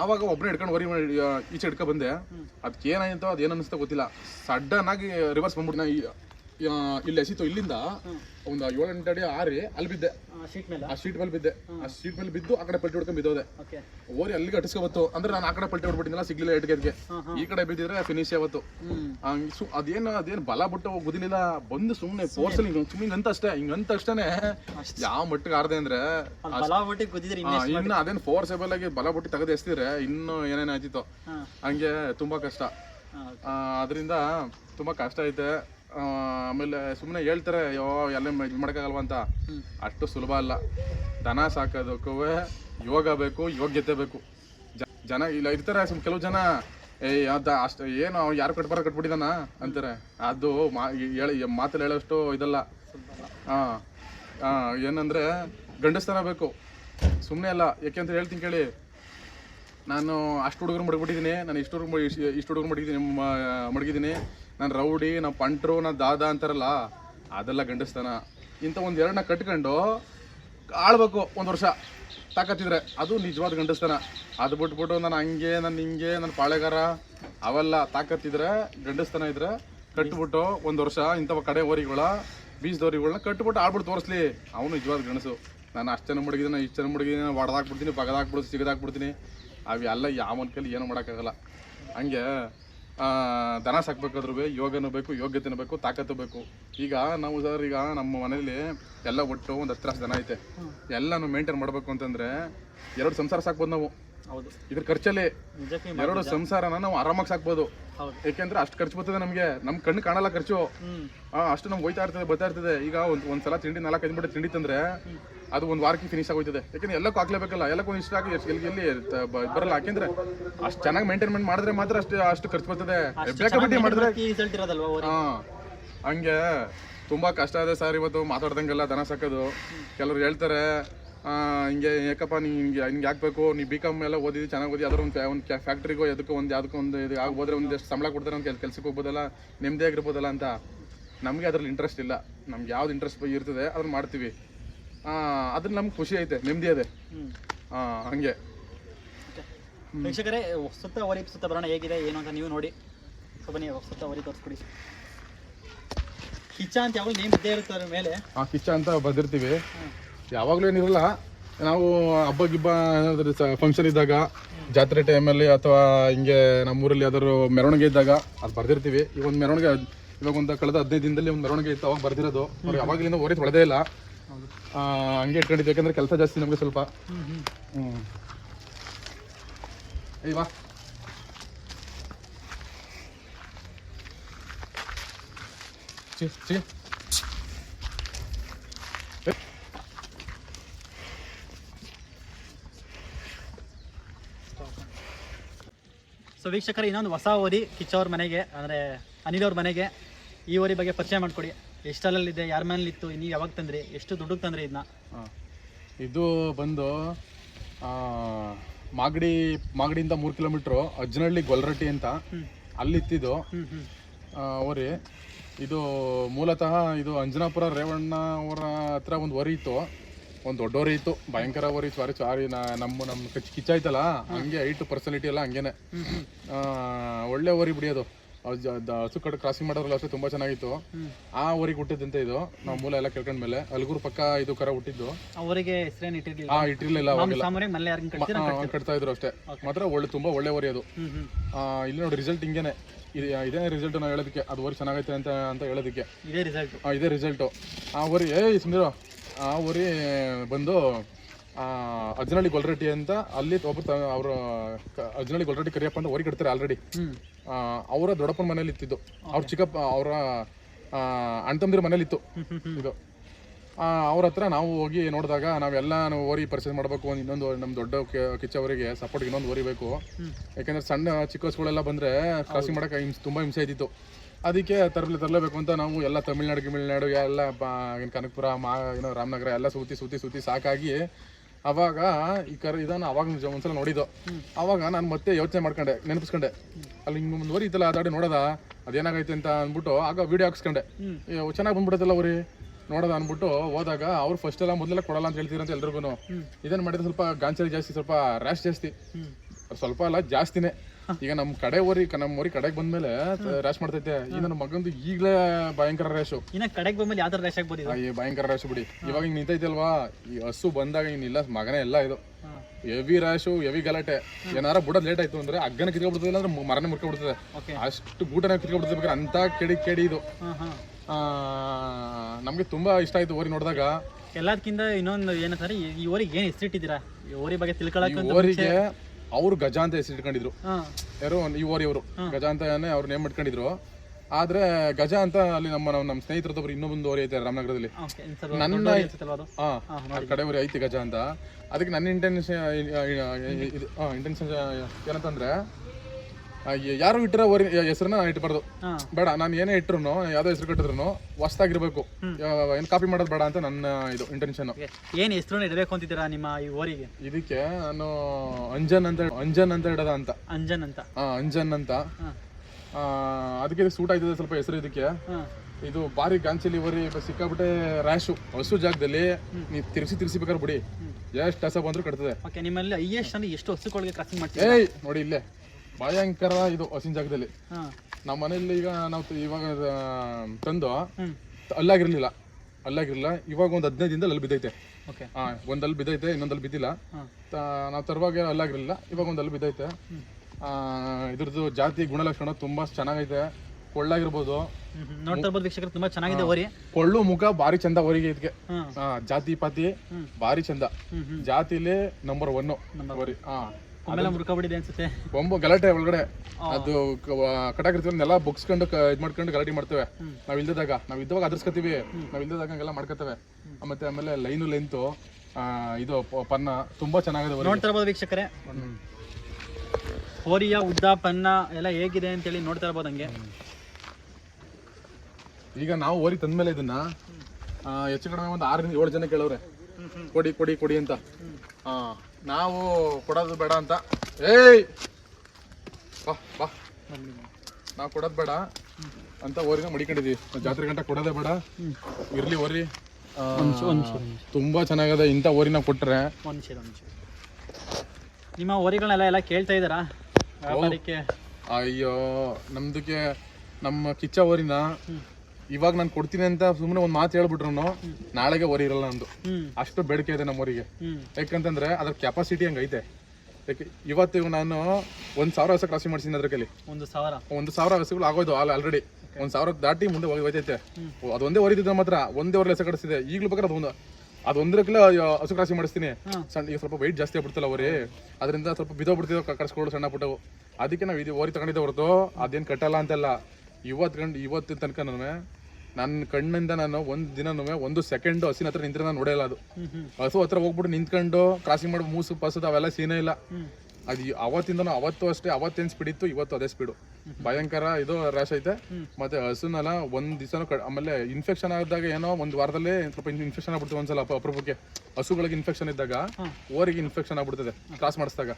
ಅವಾಗ ಒಬ್ಬನೇ ಹಿಡ್ಕೊಂಡು ವರಿ ಮಾಡಿ ಆ, ಈಚೆ ಹಿಡ್ಕೊ ಬಂದೆ. ಅದಕ್ಕೆ ಏನಾಯ್ತೋ ಅದೇನು ಅನಿಸ್ತಾ ಗೊತ್ತಿಲ್ಲ. ಸಡನ್ ಆಗಿ ರಿವರ್ಸ್ ಬಂದ್ಬಿಟ್ಟು ನಾ ಇಲ್ಲಿ ಎಸಿತು ಇಲ್ಲಿಂದ ಒಂದು ಏಳು ಎಂಟು ಅಡಿ ಆರಿ ಅಲ್ಲಿ ಬಿದ್ದೆ. ಆ ಶೀಟ್ ಮೇಲೆ? ಬಿದ್ದೆ. ಆ ಶೀಟ್ ಮೇಲೆ ಬಿದ್ದು ಆ ಕಡೆ ಪಲ್ಟಿ ಹೊಡ್ಕೊಂಡು ಬಿದ್ದೋದೆ. ಓರಿ ಅಲ್ಲಿಗೆ ಅಟಿಸ್ಕೊಬತ್ತು ಅಂದ್ರೆ ನಾನು ಆ ಕಡೆ ಪಲ್ಟಿ ಹೊಡ್ಬಿಟ್ಟಿದ್ನಲ್ಲ ಸಿಗ್ಲಿಲ್ಲ ಎಟ್ಗೆದ್ಗೆ ಈ ಕಡೆ ಬಿದ್ದಿದ್ರೆ ಫಿನಿಶ್ ಯಾವತ್ತು? ಅದೇನು ಅದೇನು ಬಲ ಬಿಟ್ಟು ಗುದಿಲಿಲ್ಲ ಬಂದು ಸುಮ್ಮನೆ ಫೋರ್ಸ್ ಅಲ್ಲಿ ಸುಮ್ಮನೆ ಅಂತ ಅಷ್ಟೇ ಹಿಂಗಂತ ಅಷ್ಟೇನೆ ಯಾವ ಮಟ್ಟಿಗೆ ಆರ್ದೆ ಅಂದ್ರೆ ಇನ್ನು ಅದೇನು ಫೋರ್ಸೇಬಲ್ ಆಗಿ ಬಲ ಬಿಟ್ಟು ತೆಗೆದು ಎಸ್ತಿದ್ರೆ ಇನ್ನು ಏನೇನು ಆಯ್ತಿತ್ತು. ಹಾ. ಹಂಗೆ ತುಂಬಾ ಕಷ್ಟ. ಅದರಿಂದ ತುಂಬಾ ಕಷ್ಟ ಐತೆ. ಆಮೇಲೆ ಸುಮ್ಮನೆ ಹೇಳ್ತಾರೆ ಅಯ್ಯೋ ಎಲ್ಲ ಇದು ಮಾಡೋಕ್ಕಾಗಲ್ವ ಅಂತ. ಅಷ್ಟು ಸುಲಭ ಅಲ್ಲ. ದನ ಸಾಕೋದಕ್ಕೂ ಯೋಗ ಬೇಕು ಯೋಗ್ಯತೆ ಬೇಕು. ಜನ ಇಲ್ಲ ಇರ್ತಾರೆ ಸುಮ್ ಕೆಲವು ಜನ ಏ ಅದ ಅಷ್ಟು ಏನು ಅವ್ನು ಯಾರು ಕಟ್ಬಾರ ಕಟ್ಬಿಟ್ಟಿದಾನ? ಅಂತಾರೆ. ಅದು ಮಾ ಹೇಳಿ ಮಾತಲ್ಲಿ ಹೇಳೋಷ್ಟು ಇದಲ್ಲ. ಹಾಂ ಹಾ ಏನಂದ್ರೆ ಗಂಡಸ್ತನ ಬೇಕು. ಸುಮ್ಮನೆ ಅಲ್ಲ ಯಾಕೆಂತ ಹೇಳ್ತೀನಿ ಕೇಳಿ. ನಾನು ಅಷ್ಟು ಹುಡುಗರು ಮಡಗ್ಬಿಟ್ಟಿದ್ದೀನಿ ನಾನು ಇಷ್ಟು ಹುಡುಗರು ಇಷ್ಟು ಹುಡುಗರು ಮಡಗಿದ್ದೀನಿ ಮಡಗಿದ್ದೀನಿ. ನಾನು ರೌಡಿ ನಾ ಪಂಟ್ರು ನಾ ದಾದ ಅಂತಾರಲ್ಲ, ಅದೆಲ್ಲ ಗಂಡಸ್ತಾನ. ಇಂಥ ಒಂದು ಎರಡನ್ನ ಕಟ್ಕೊಂಡು ಆಳ್ಬೇಕು ಒಂದು ವರ್ಷ. ತಾಕತ್ತಿದ್ರೆ ಅದು ನಿಜವಾದ ಗಂಡಸ್ತಾನ. ಅದು ಬಿಟ್ಬಿಟ್ಟು ನಾನು ಹಂಗೆ, ನಾನು ಹಿಂಗೆ ನನ್ನ ಪಾಳೆಗಾರ, ಅವೆಲ್ಲ ತಾಕತ್ತಿದ್ರೆ, ಗಂಡಸ್ತಾನ ಇದ್ರೆ ಕಟ್ಬಿಟ್ಟು ಒಂದು ವರ್ಷ ಇಂಥವ ಕಡೆ ಓರಿಗಳ ಬೀಜದವ್ರಿಗಳನ್ನ ಕಟ್ಬಿಟ್ಟು ಆಡ್ಬಿಟ್ಟು ತೋರಿಸ್ಲಿ. ಅವನು ನಿಜವಾದ ಗಣಸು ನಾನು ಅಷ್ಟು ಜನ ಮಡಗಿದ್ದೀನಿ ಇಷ್ಟು ಜನ ಮುಡುಗಿದ್ದೀನಿ ನಾನು ಹೊಡೆದಾಕ್ಬಿಡ್ತೀನಿ ಬಗದಾಕ್ಬಿಡ್ತೀನಿ ಸಿಗದಾಕ್ಬಿಡ್ತೀನಿ. ಅವೆಲ್ಲ ಯಾವನ ಕೈಲಿ ಏನು ಮಾಡೋಕ್ಕಾಗಲ್ಲ. ಹಂಗೆ ದನ ಸಾಕ್ಬೇಕಾದ್ರೂ ಯೋಗನೂ ಬೇಕು ಯೋಗ್ಯತೆನೂ ಬೇಕು ತಾಕತ್ತು ಬೇಕು. ಈಗ ನಾವು ಸರ್ ಈಗ ನಮ್ಮ ಮನೇಲಿ ಎಲ್ಲ ಒಟ್ಟು ಒಂದು ಹತ್ತು ದನ ಐತೆ. ಎಲ್ಲಾನು ಮೇಂಟೈನ್ ಮಾಡಬೇಕು ಅಂತಂದ್ರೆ ಎರಡು ಸಂಸಾರ ಸಾಕ್ಬೋದು ನಾವು. ಹೌದು. ಇದ್ರ ಖರ್ಚಲ್ಲಿ ಎರಡು ಸಂಸಾರನ ನಾವು ಆರಾಮಾಗಿ ಸಾಕ್ಬೋದು. ಯಾಕೆಂದ್ರೆ ಅಷ್ಟು ಖರ್ಚು ಬರ್ತದೆ ನಮಗೆ. ನಮ್ ಕಣ್ಣು ಕಾಣಲ್ಲ ಖರ್ಚು. ಅಷ್ಟು ನಮ್ಗೆ ಹೋಯ್ತಾ ಇರ್ತದೆ ಬರ್ತಾ ಇರ್ತದೆ. ಈಗ ಒಂದ್ ಒಂದ್ಸಲ ತಿಂಡಿ ನಾಲ್ಕೈದು ಬಿಟ್ಟು ತಿಂಡಿ ತಂದ್ರೆ ಅದು ಒಂದು ವಾರಕ್ಕೆ ಫಿನಿಶ್ ಆಗೋಯ್ತದೆ. ಯಾಕಂದ್ರೆ ಎಲ್ಲಕ್ಕೂ ಹಾಕ್ಲೇಬೇಕಲ್ಲ ಎಲ್ಲಕ್ಕೂ ಇಷ್ಟ ಆಗಿ ಎಷ್ಟು ಎಲ್ಲಿ ಎಲ್ಲಿ ಬರಲ್ಲ. ಯಾಕೆಂದ್ರೆ ಅಷ್ಟು ಚೆನ್ನಾಗಿ ಮೇಂಟೈನ್ಮೆಂಟ್ ಮಾಡಿದ್ರೆ ಮಾತ್ರ ಅಷ್ಟು ಅಷ್ಟು ಖರ್ಚು ಬರ್ತದೆ. ಬೇಕಾಬಿಟ್ಟಿ ಮಾಡಿದ್ರೆ ಹಾ. ಹಂಗೆ ತುಂಬಾ ಕಷ್ಟ ಇದೆ ಸರ್ ಇವತ್ತು ಮಾತಾಡ್ದಂಗೆಲ್ಲ ದನ ಸಾಕೋದು. ಕೆಲವ್ರು ಹೇಳ್ತಾರೆ ಹಿಂಗೆ ಯಾಕಪ್ಪ ನೀ ಹಿಂಗೆ ಹಿಂಗೆ ಹಾಕ್ಬೇಕು. ನೀ ಬಿ ಕಾಮ್ ಎಲ್ಲ ಓದಿದ್ದು ಚೆನ್ನಾಗಿ ಓದಿ. ಅದ್ರ ಒಂದು ಒಂದು ಫ್ಯಾಕ್ಟ್ರಿಗೋ ಅದಕ್ಕೋ ಒಂದು ಯಾವುದಕ್ಕೂ ಒಂದು ಇದು ಆಗ್ಬೋದ್ರೆ ಒಂದು ಎಷ್ಟು ಸಂಬಳ ಕೊಡ್ತಾರೆ ಒಂದು ಕೆಲ್ಸಕ್ಕೆ ಹೋಗ್ಬೋದಲ್ಲ ನೆಮ್ಮದಿ ಆಗಿರ್ಬೋದಲ್ಲ ಅಂತ ನಮಗೆ ಅದ್ರಲ್ಲಿ ಇಂಟ್ರೆಸ್ಟ್ ಇಲ್ಲ. ನಮ್ಗೆ ಯಾವ್ದು ಇಂಟ್ರೆಸ್ಟ್ ಇರ್ತದೆ ಅದನ್ನ ಮಾಡ್ತೀವಿ. ಆ, ಅದ್ರಲ್ಲಿ ನಮ್ಗೆ ಖುಷಿ ಐತೆ ನೆಮ್ಮದಿ ಅದೇ. ಹಂಗೆ. ವೀಕ್ಷಕರೇ ಸುತ್ತ ಓರಿ ಸುತ್ತ ಬರೋಣ ಹೇಗಿದೆ ಏನು ಅಂತ ನೀವು ನೋಡಿ. ಸೊ ಬನ್ನಿ ಸುತ್ತ ಓರಿ ತೋರಿಸ್ಕೊಡಿ. ಕಿಚ್ಚ ಅಂತ ಯಾವಾಗ ನೇಮ್ ಇದ್ದೇ ಇರುತ್ತೆ ಅದ್ರ ಮೇಲೆ. ಆ ಕಿಚ್ಚ ಅಂತ ಬರ್ದಿರ್ತೀವಿ. ಯಾವಾಗಲೂ ಏನಿರಲ್ಲ ನಾವು ಹಬ್ಬ ಗಿಬ್ಬ ಏನಾದ್ರೂ ಫಂಕ್ಷನ್ ಇದ್ದಾಗ ಜಾತ್ರೆ ಟೈಮಲ್ಲಿ ಅಥವಾ ಹಿಂಗೆ ನಮ್ಮೂರಲ್ಲಿ ಯಾವ್ದಾದ್ರು ಮೆರವಣಿಗೆ ಇದ್ದಾಗ ಅದು ಬರ್ದಿರ್ತೀವಿ. ಈ ಒಂದು ಮೆರವಣಿಗೆ ಇವಾಗ ಒಂದು ಕಳೆದ ಹದಿನೈದು ದಿನದಲ್ಲಿ ಒಂದು ಮೆರವಣಿಗೆ ಇತ್ತು ಅವಾಗ ಬರ್ದಿರೋದು. ಅವ್ರು ಯಾವಾಗಲಿಂದ ಹೊಡೆದೇ ತೊಳೆದೇ ಇಲ್ಲ. ಹಂಗೆ ಇಟ್ಕೊಂಡಿದ್ದೆ ಯಾಕಂದ್ರೆ ಕೆಲಸ ಜಾಸ್ತಿ ನಮಗೆ ಸ್ವಲ್ಪ. ಅಯ್ಯವಾ ಸೊ ವೀಕ್ಷಕರ, ಇನ್ನೊಂದು ಹೊಸ ಓರಿ ಕಿಚ್ಚವ್ರ ಮನೆಗೆ, ಅಂದರೆ ಅನಿಲ್ ಅವ್ರ ಮನೆಗೆ ಈ ಓರಿ ಬಗ್ಗೆ ಪರಿಚಯ ಮಾಡಿಕೊಡಿ. ಎಷ್ಟಲ್ಲಲ್ಲಿದೆ ಯಾರ ಮನೇಲಿತ್ತು ನೀವು ಯಾವಾಗ ತಂದ್ರಿ ಎಷ್ಟು ದುಡ್ಡು ತಂದ್ರಿ ಇದನ್ನ ಹಾ. ಇದು ಬಂದು ಆ, ಮಾಗಡಿ ಮಾಗಡಿಯಿಂದ ಮೂರು ಕಿಲೋಮೀಟ್ರು ಅಜ್ಜನಹಳ್ಳಿ ಗೊಲ್ರಟ್ಟಿ ಅಂತ. ಹ್ಮ್. ಅಲ್ಲಿತ್ತಿದ್ದು. ಓರಿ ಇದು ಮೂಲತಃ ಇದು ಅಂಜನಾಪುರ ರೇವಣ್ಣ ಅವರ ಹತ್ರ ಒಂದು ವರಿ ಇತ್ತು. ಒಂದು ದೊಡ್ಡ ವರಿ ಇತ್ತು ಭಯಂಕರ ವರಿ ಸಾರಿ ಸಾರಿ ನಮ್ಮ ನಮ್ಮ ಕಿಚ್ ಕಿಚ್ಚಾಯ್ತಲ್ಲ ಹಂಗೆ ಐಟು ಪರ್ಸನಾಲಿಟಿ ಎಲ್ಲ ಹಂಗೇನೆ. ಆ, ಒಳ್ಳೆ ವರಿ ಬಿಡಿ ಅದು. ಅದು ಜ- ಹಸು ಕಡೆ ಕ್ರಾಸಿಂಗ್ ಮಾಡೋದ್ರಲ್ಲ ಅಷ್ಟೇ ತುಂಬಾ ಚೆನ್ನಾಗಿತ್ತು. ಆ ಊರಿಗೆ ಹುಟ್ಟಿದಂತೆ ಇದು. ನಾವು ಮೂಲ ಎಲ್ಲ ಕೇಳ್ಕೊಂಡ್ಮೇಲೆ ಅಲ್ಗೂರು ಪಕ್ಕ ಇದು ಕರ ಹುಟ್ಟಿದ್ದು. ಅವರಿಗೆ ಹೆಸರೇನು ಇಟ್ಟಿರ್ಲಿಲ್ಲ? ಆ ಇಟ್ಟಿರ್ಲಿಲ್ಲ ಅವಾಗೆಲ್ಲ. ಕಟ್ತಾ ಇದ್ರು ಅಷ್ಟೇ. ಮಾತ್ರ ಒಳ್ಳೆ ತುಂಬಾ ಒಳ್ಳೆ ಓರಿ ಅದು. ಇಲ್ಲಿ ನೋಡಿ ರಿಸಲ್ಟ್ ಹಿಂಗೇನೆ. ಇದು ರಿಸಲ್ಟ್ ನಾವು ಹೇಳೋದಕ್ಕೆ. ಅದು ಓರಿ ಚೆನ್ನಾಗೈತೆ ಅಂತ ಅಂತ ಹೇಳೋದಕ್ಕೆ. ಇದೇ ರಿಸಲ್ಟ್ ಆ, ಇದೇ ರಿಸಲ್ಟ್ ಆ ಓರಿ ಏ ಸುಂದಿರೋ ಆ ಓರಿ ಬಂದು ಆ, ಅಜ್ಜನಹಳ್ಳಿ ಗೊಲ್ರಟ್ಟಿ ಅಂತ ಅಲ್ಲಿ ಒಬ್ಬರು ಅವರು ಅಜ್ಜನಹಳ್ಳಿ ಗೊಲ್ರಟ್ಟಿ ಕರಿಯಪ್ಪ ಅಂತ ಹೊರಗೆ ಕಟ್ತಾರೆ ಆಲ್ರೆಡಿ ಅವರ ದೊಡ್ಡಪ್ಪನ ಮನೇಲಿ ಇತ್ತಿದ್ದು ಅವ್ರ ಚಿಕ್ಕಪ್ಪ ಅವರ ಅಣ್ಣ ತಮ್ಮದಿರ ಮನೇಲಿ ಇತ್ತು ಇದು. ಅವ್ರ ಹತ್ರ ನಾವು ಹೋಗಿ ನೋಡಿದಾಗ ನಾವೆಲ್ಲ ನಾವು ಓರಿ ಪರ್ಚೇಸ್ ಮಾಡಬೇಕು ಒಂದು ಇನ್ನೊಂದು ನಮ್ಮ ದೊಡ್ಡ ಕಿಚ್ಚವರಿಗೆ ಸಪೋರ್ಟ್ ಇನ್ನೊಂದು ಓರಿ ಬೇಕು. ಯಾಕಂದ್ರೆ ಸಣ್ಣ ಚಿಕ್ಕ ಹಸುಗಳೆಲ್ಲ ಬಂದರೆ ಕ್ರಾಸಿಂಗ್ ಮಾಡೋಕೆ ಹಿಂಸೆ ತುಂಬ ಹಿಂಸೆ ಇದ್ದಿತ್ತು. ಅದಕ್ಕೆ ತರಲೆ ತರಲೇಬೇಕು ಅಂತ ನಾವು ಎಲ್ಲ ತಮಿಳ್ನಾಡು ಗಿಮಿಳ್ನಾಡು ಎಲ್ಲ ಬಾ ಕನಕಪುರ ಮಾ ಏನೋ ರಾಮನಗರ ಎಲ್ಲ ಸೂತಿ ಸೂತಿ ಸೂತಿ ಸಾಕಾಗಿ ಅವಾಗ ಈ ಕರ ಇದನ್ನ ಅವಾಗ ಒಂದ್ಸಲ ನೋಡಿದ್ದು. ಅವಾಗ ನಾನು ಮತ್ತೆ ಯೋಚನೆ ಮಾಡ್ಕೊಂಡೆ ನೆನಪಿಸ್ಕೊಂಡೆ. ಅಲ್ಲಿ ಹಿಂಗೆ ಮುಂದುವರಿ ಇದೆಲ್ಲ ಅದಾಡಿ ನೋಡೋದ? ಅದೇನಾಗೈತೆ ಅಂತ ಅಂದ್ಬಿಟ್ಟು ಆಗ ವಿಡಿಯೋ ಹಾಕ್ಸ್ಕೊಂಡೆ. ಚೆನ್ನಾಗಿ ಬಂದ್ಬಿಡುತ್ತಲ್ಲ ಅವ್ರಿ ನೋಡೋದ ಅಂದ್ಬಿಟ್ಟು ಹೋದಾಗ ಅವ್ರು ಫಸ್ಟ್ ಎಲ್ಲ ಮೊದಲೆಲ್ಲ ಕೊಡಲ್ಲ ಅಂತ ಹೇಳ್ತೀರಂತ ಎಲ್ರಿಗೂ ಇದನ್ನ ಮಾಡಿದ್ರೆ ಸ್ವಲ್ಪ ಗಾಂಚಲಿ ಜಾಸ್ತಿ ಸ್ವಲ್ಪ ರ್ಯಾಶ್ ಜಾಸ್ತಿ. ಸ್ವಲ್ಪ ಅಲ್ಲ ಜಾಸ್ತಿನೇ. ಈಗ ನಮ್ ಕಡೆ ಓರಿ ನಮ್ಮ ಊರಿ ಕಡೆಗೆ ಬಂದ್ಮೇಲೆ ರ್ಯಾಶ್ ಮಾಡ್ತೈತೆ. ಈ ನನ್ನ ಮಗಂದು ಈಗಲೇ ಭಯಂಕರ ರ್ಯಾಶು ಇನ್ನ ಕಡೆಗೆ ಬಂದ್ಮೇಲೆ ಯಾವ್ದಾರ ರ್ಯಾಶ್ ಆಗ್ಬೋದು ಈ ಭಯಂಕರ ರ್ಯಾಶ್ ಬಿಡಿ. ಇವಾಗ ಹಿಂಗೆ ನಿಂತೈತೆ ಅಲ್ವಾ ಈ ಹಸು ಬಂದಾಗ ಇನ್ನಿಲ್ಲ ಮಗನೇ ಎಲ್ಲ ಇದು. ಹೆವಿ ರ್ಯಾಶು ಹೆವಿ ಗಲಾಟೆ. ಏನಾರ ಬುಡ ಲೇಟ್ ಆಯ್ತು ಅಂದ್ರೆ ಅಗ್ಗನ ಕಿತ್ಕೊಬಿಡ್ತದೆ ಇಲ್ಲ ಅಂದ್ರೆ ಮರನೇ ಓಕೆ ಅಷ್ಟು ಗೂಟನ ಕಿತ್ಕೊಬಿಡ್ತದೆ ಬೇಕಾದ್ರೆ ಅಂತ ಕೆಡಿ ಕೆಡಿ ಇದು. ನಮಗೆ ಹಾಂ. ಆ, ನಮ್ಗೆ ತುಂಬಾ ಇಷ್ಟ ಆಯ್ತು ಓರಿ ನೋಡಿದಾಗ. ಎಲ್ಲದಕ್ಕಿಂತ ಇನ್ನೊಂದು ಏನಂತಾರೆ ಈ- ಈ ಓರಿ ಏನು ಹೆಸರಿಟ್ಟಿದ್ದೀರಾ? ಈ ಓರಿ ಬಗ್ಗೆ ತಿಳ್ಕೊಳಕ್ಕೆ ಓರಿಗೆ ಅವ್ರು ಗಜ ಅಂತ ಹೆಸರು ಇಟ್ಕೊಂಡಿದ್ರು ಯಾರೋ ಈ ಓರಿಯವರು ಗಜ ಅಂತಾನೆ ಅವ್ರು ನೇಮ್ ಇಟ್ಕೊಂಡಿದ್ರು ಆದ್ರೆ ಗಜ ಅಂತ ಅಲ್ಲಿ ನಮ್ಮ ನಮ್ಮ- ಸ್ನೇಹಿತರದೊಬ್ರು ಇನ್ನೊಂದು ಓರಿ ಐತೆ ರಾಮನಗರದಲ್ಲಿ ನನ್ನ- ಹಾ ಆ ಕಡೆ ಊರಿ ಐತಿ ಗಜ ಅಂತ ಅದಕ್ಕೆ ನನ್ನ ಇಂಟೆನ್ಷನ್ ಇಂಟೆನ್ಷನ್ ಏನಂತಂದ್ರೆ ಯಾರು ಇಟ್ಟಿರೋ ಓರಿ ಹೆಸರನ್ನ ನಾನು ಇಟ್ಬಾರ್ದು. ಬೇಡ ನಾನು ಏನೇ ಇಟ್ರು ಯಾವ್ದೋ ಹೆಸರು ಕಟ್ಟಿದ್ರು ಹೊಸದಾಗಿರ್ಬೇಕು. ಏನು ಕಾಪಿ ಮಾಡೋದು ಬೇಡ ಅಂತ ನನ್ನ ಇದು ಇಂಟೆನ್ಷನ್ ಏನು ಹೆಸರು ಇಡಬೇಕು ಅಂತಿದ್ದೀರಾ ನಿಮ್ಮ ಈ ಓರಿಗೆ? ಇದಕ್ಕೆ ನಾನು ಅಂಜನ್ ಅಂತ ಅಂಜನ್ ಅಂತ ಇಡದ ಅಂತ. ಅಂಜನ್ ಅಂತ. ಅಂಜನ್ ಅಂತ. ಅದಕ್ಕೆ ಸೂಟ್ ಆಯ್ತದೆ ಸ್ವಲ್ಪ ಹೆಸರು ಇದಕ್ಕೆ. ಇದು ಬಾರಿ ಗಾಂಚಲಿ ವರಿ ಸಿಕ್ಕಾಬಿಟ್ಟೆ ರ್ಯಾಶು ಹಸು ಜಾಗದಲ್ಲಿ. ನೀವು ತಿರ್ಸಿ ತಿರ್ಸಿ ಬೇಕಾದ್ರೆ ಬಿಡಿ ಎಷ್ಟು ಹಸ ಬಂದ್ರು ಕಟ್ತದೆ. ನಿಮ್ಮಲ್ಲಿ ಎಷ್ಟು ಹಸುಗಳಿಗೆ ಕ್ರಾಸಿಂಗ್ ಮಾಡ್ತೀವಿ ನೋಡಿ ಇಲ್ಲೇ. ಭಯಂಕರ ಇದು ಹಸಿನ ಜಾಗದಲ್ಲಿ. ನಮ್ಮ ಮನೆಯಲ್ಲಿ ಈಗ ನಾವು ಇವಾಗ ತಂದು ಅಲ್ಲಾಗಿರ್ಲಿಲ್ಲ. ಅಲ್ಲಾಗಿರ್ಲಿಲ್ಲ. ಇವಾಗ ಒಂದು ಹದಿನೈದು ದಿನದಲ್ಲಿ ಅಲ್ಲಿ ಬಿದ್ದೈತೆ. ಹಾ ಒಂದಲ್ಲಿ ಬಿದ್ದೈತೆ ಇನ್ನೊಂದಲ್ಲಿ ಬಿದ್ದಿಲ್ಲ. ನಾವು ತರುವಾಗ ಅಲ್ಲಾಗಿರ್ಲಿಲ್ಲ. ಇವಾಗ ಒಂದಲ್ಲಿ ಬಿದ್ದೈತೆ. ಆ, ಇದ್ರದ್ದು ಜಾತಿ ಗುಣಲಕ್ಷಣ ತುಂಬಾ ಚೆನ್ನಾಗೈತೆ. ಕೊಳ್ಳಾಗಿರ್ಬೋದು. ಹ್ಮ್ ಹ್ಮ್. ನೋಡ್ತಾ ಇರ್ಬೋದು ವೀಕ್ಷಕರು ತುಂಬಾ ಚೆನ್ನಾಗಿದೆ ಓರಿ. ಕೊಳ್ಳು ಮುಖ ಭಾರಿ ಚಂದ ಅವರಿಗೆ ಇದಕ್ಕೆ. ಜಾತಿ ಪಾತಿ. ಭಾರಿ ಚಂದ. ಜಾತಿಲಿ ನಂಬರ್ ಒನ್ ವರಿ ಹಾ. ಅನ್ಸುತ್ತೆ. ಬೊಂಬು ಗಲಾಟೆ ಒಳಗಡೆ. ಅದು ಕಟಾಕಿರ್ತೀವಿ ಬುಕ್ಸ್ ಬುಕ್ಸ್ಕೊಂಡು ಇದ್ ಮಾಡ್ಕೊಂಡು ಗಲಾಟೆ ಮಾಡ್ತೇವೆ. ನಾವ್ ಇಲ್ದಾಗ ನಾವ್ ಇದ್ದವಾಗ ಅದರ್ಸ್ಕೊತೀವಿ ನಾವ್ ಇಲ್ದಾಗ ಹಂಗೆಲ್ಲ ಮಾಡ್ಕೊತೇವೆ. ಮತ್ತೆ ಆಮೇಲೆ ಲೈನು ಲೆಂತು ಇದು ಪನ್ನ ತುಂಬಾ ಚೆನ್ನಾಗಿದೆ. ನೋಡ್ತಾ ಇರ್ಬೋದು ವೀಕ್ಷಕರೇ. ಹೋರಿಯ ಉದ್ದ ಪನ್ನ ಎಲ್ಲ ಹೇಗಿದೆ ಅಂತೇಳಿ ನೋಡ್ತಾ ಇರ್ಬೋದು ಹಂಗೆ. ಈಗ ನಾವು ಓರಿ ತಂದ್ಮೇಲೆ ಇದನ್ನ ಹೆಚ್ಚು ಕಡಿಮೆ ಒಂದು ಆರರಿಂದ ಏಳು ಜನ ಕೇಳವ್ರೆ ಕೊಡಿ ಕೊಡಿ ಕೊಡಿ ಅಂತ. ಹಾ ನಾವು ಕೊಡೋದು ಬೇಡ ಅಂತ. ಏಯ್! ಬಾ ಬಾ. ನಾವು ಕೊಡೋದು ಬೇಡ ಅಂತ ಓರಿನ ಮಡಿಕೊಂಡಿದ್ದೀವಿ ಜಾತ್ರೆ ಗಂಟ ಕೊಡೋದೇ ಬೇಡ. ಇರ್ಲಿ ಓರಿ ತುಂಬಾ ಚೆನ್ನಾಗದೆ ಇಂಥ ಓರಿನ ಕೊಟ್ಟರೆ ನಿಮ್ಮ ಓರಿಗಳನ್ನೆಲ್ಲ ಎಲ್ಲ ಕೇಳ್ತಾ ಇದ್ದಾರಾ? ಅಯ್ಯೋ ನಮ್ದಕ್ಕೆ ನಮ್ಮ ಕಿಚ್ಚ ಓರಿನ ಇವಾಗ ನಾನು ಕೊಡ್ತೀನಿ ಅಂತ ಸುಮ್ಮನೆ ಒಂದು ಮಾತು ಹೇಳ್ಬಿಟ್ರು ನಾಳೆಗೆ ಓರಿ ಇರಲ್ಲ ನಂದು. ಅಷ್ಟು ಬೇಡಿಕೆ ಇದೆ ನಮ್ಮ ಊರಿಗೆ ಹ್ಮ್. ಯಾಕಂತಂದ್ರೆ ಅದ್ರ ಕೆಪಾಸಿಟಿ ಹಂಗೈತೆ. ಯಾಕೆ ಇವತ್ತು ಇವ್ ನಾನು ಒಂದ್ ಸಾವಿರ ಹಸ ಕ್ರಾಸಿಂಗ್ ಮಾಡ್ಸಿದ್ದೀನಿ ಅದ್ರ ಕೈಲಿ. ಒಂದು ಸಾವಿರ? ಒಂದು ಸಾವಿರ ಹಸುಗಳು ಆಗೋದು ಆಲ್ ಆಲ್ರೆಡಿ ಒಂದ್ ಸಾವಿರ ದಾಟಿ ಮುಂದೆ ಹೋಗಿ ಹೋಯ್ತೈತೆ. ಅದೊಂದೇ ಇದ್ದ ಮಾತ್ರ ಒಂದೇ ಹೊರ ಹೆಸರು ಕಡಿಸಿದೆ ಈಗಲೂ ಬೇಕಾದ್ರೆ ಅದೊಂದು ಅದೊಂದರಕ್ಕೆಲ್ಲ ಹಸು ಕ್ರಾಸಿಂಗ್ ಮಾಡಿಸ್ತೀನಿ. ಸಣ್ಣ ಈಗ ಸ್ವಲ್ಪ ವೈಟ್ ಜಾಸ್ತಿ ಆಗ್ಬಿಡ್ತಲ್ಲ ಅವರಿ. ಅದರಿಂದ ಸ್ವಲ್ಪ ಬಿದ್ದೋಗ್ಬಿಡ್ತಿದ್ದೋ ಕಡ್ಸ್ಕೊಳ್ಳೋ ಸಣ್ಣ ಪುಟ್ಟವು. ಅದಕ್ಕೆ ನಾವು ಇದು ಓರಿ ತಗೊಂಡಿದ್ದೆ ಹೊರತು ಅದೇನು ಕಟ್ಟಲ್ಲ ಅಂತಲ್ಲ. ಇವತ್ತು ಗಂಡು ಇವತ್ತಿನ ತನಕ ನನ್ನ ಕಣ್ಣಿಂದ ನಾನು ಒಂದು ದಿನನೂ ಒಂದು ಸೆಕೆಂಡ್ ಹಸಿನ ಹತ್ರ ನಿಂತ್ರೆ ನಾನು ನೋಡೇ ಇಲ್ಲ ಅದು. ಹಸು ಹತ್ರ ಹೋಗ್ಬಿಟ್ಟು ನಿಂತ್ಕೊಂಡು ಕ್ರಾಸಿಂಗ್ ಮಾಡಿ, ಮೂಸು ಪಸದು ಅವೆಲ್ಲ ಸೀನೇ ಇಲ್ಲ. ಅದು ಅವತ್ತಿಂದನೂ ಅವತ್ತು ಅಷ್ಟೇ ಅವತ್ತೇನು ಸ್ಪೀಡ್ ಇತ್ತು, ಇವತ್ತು ಅದೇ ಸ್ಪೀಡು ಭಯಂಕರ ಇದು ರ್ಯಾಶ್ ಐತೆ. ಮತ್ತೆ ಹಸುನೆಲ್ಲ ಒಂದ್ ದಿವಸನೂ ಆಮೇಲೆ ಇನ್ಫೆಕ್ಷನ್ ಆದಾಗ ಏನೋ ಒಂದು ವಾರದಲ್ಲೇ ಸ್ವಲ್ಪ ಇನ್ಫೆಕ್ಷನ್ ಆಗ್ಬಿಡ್ತದೆ ಒಂದ್ಸಲ ಸಲ ಅಪರೂಪಕ್ಕೆ. ಹಸುಗಳಿಗೆ ಇನ್ಫೆಕ್ಷನ್ ಇದ್ದಾಗ ಓರಿಗೆ ಇನ್ಫೆಕ್ಷನ್ ಆಗ್ಬಿಡ್ತದೆ ಕ್ರಾಸ್ ಮಾಡಿಸಿದಾಗ.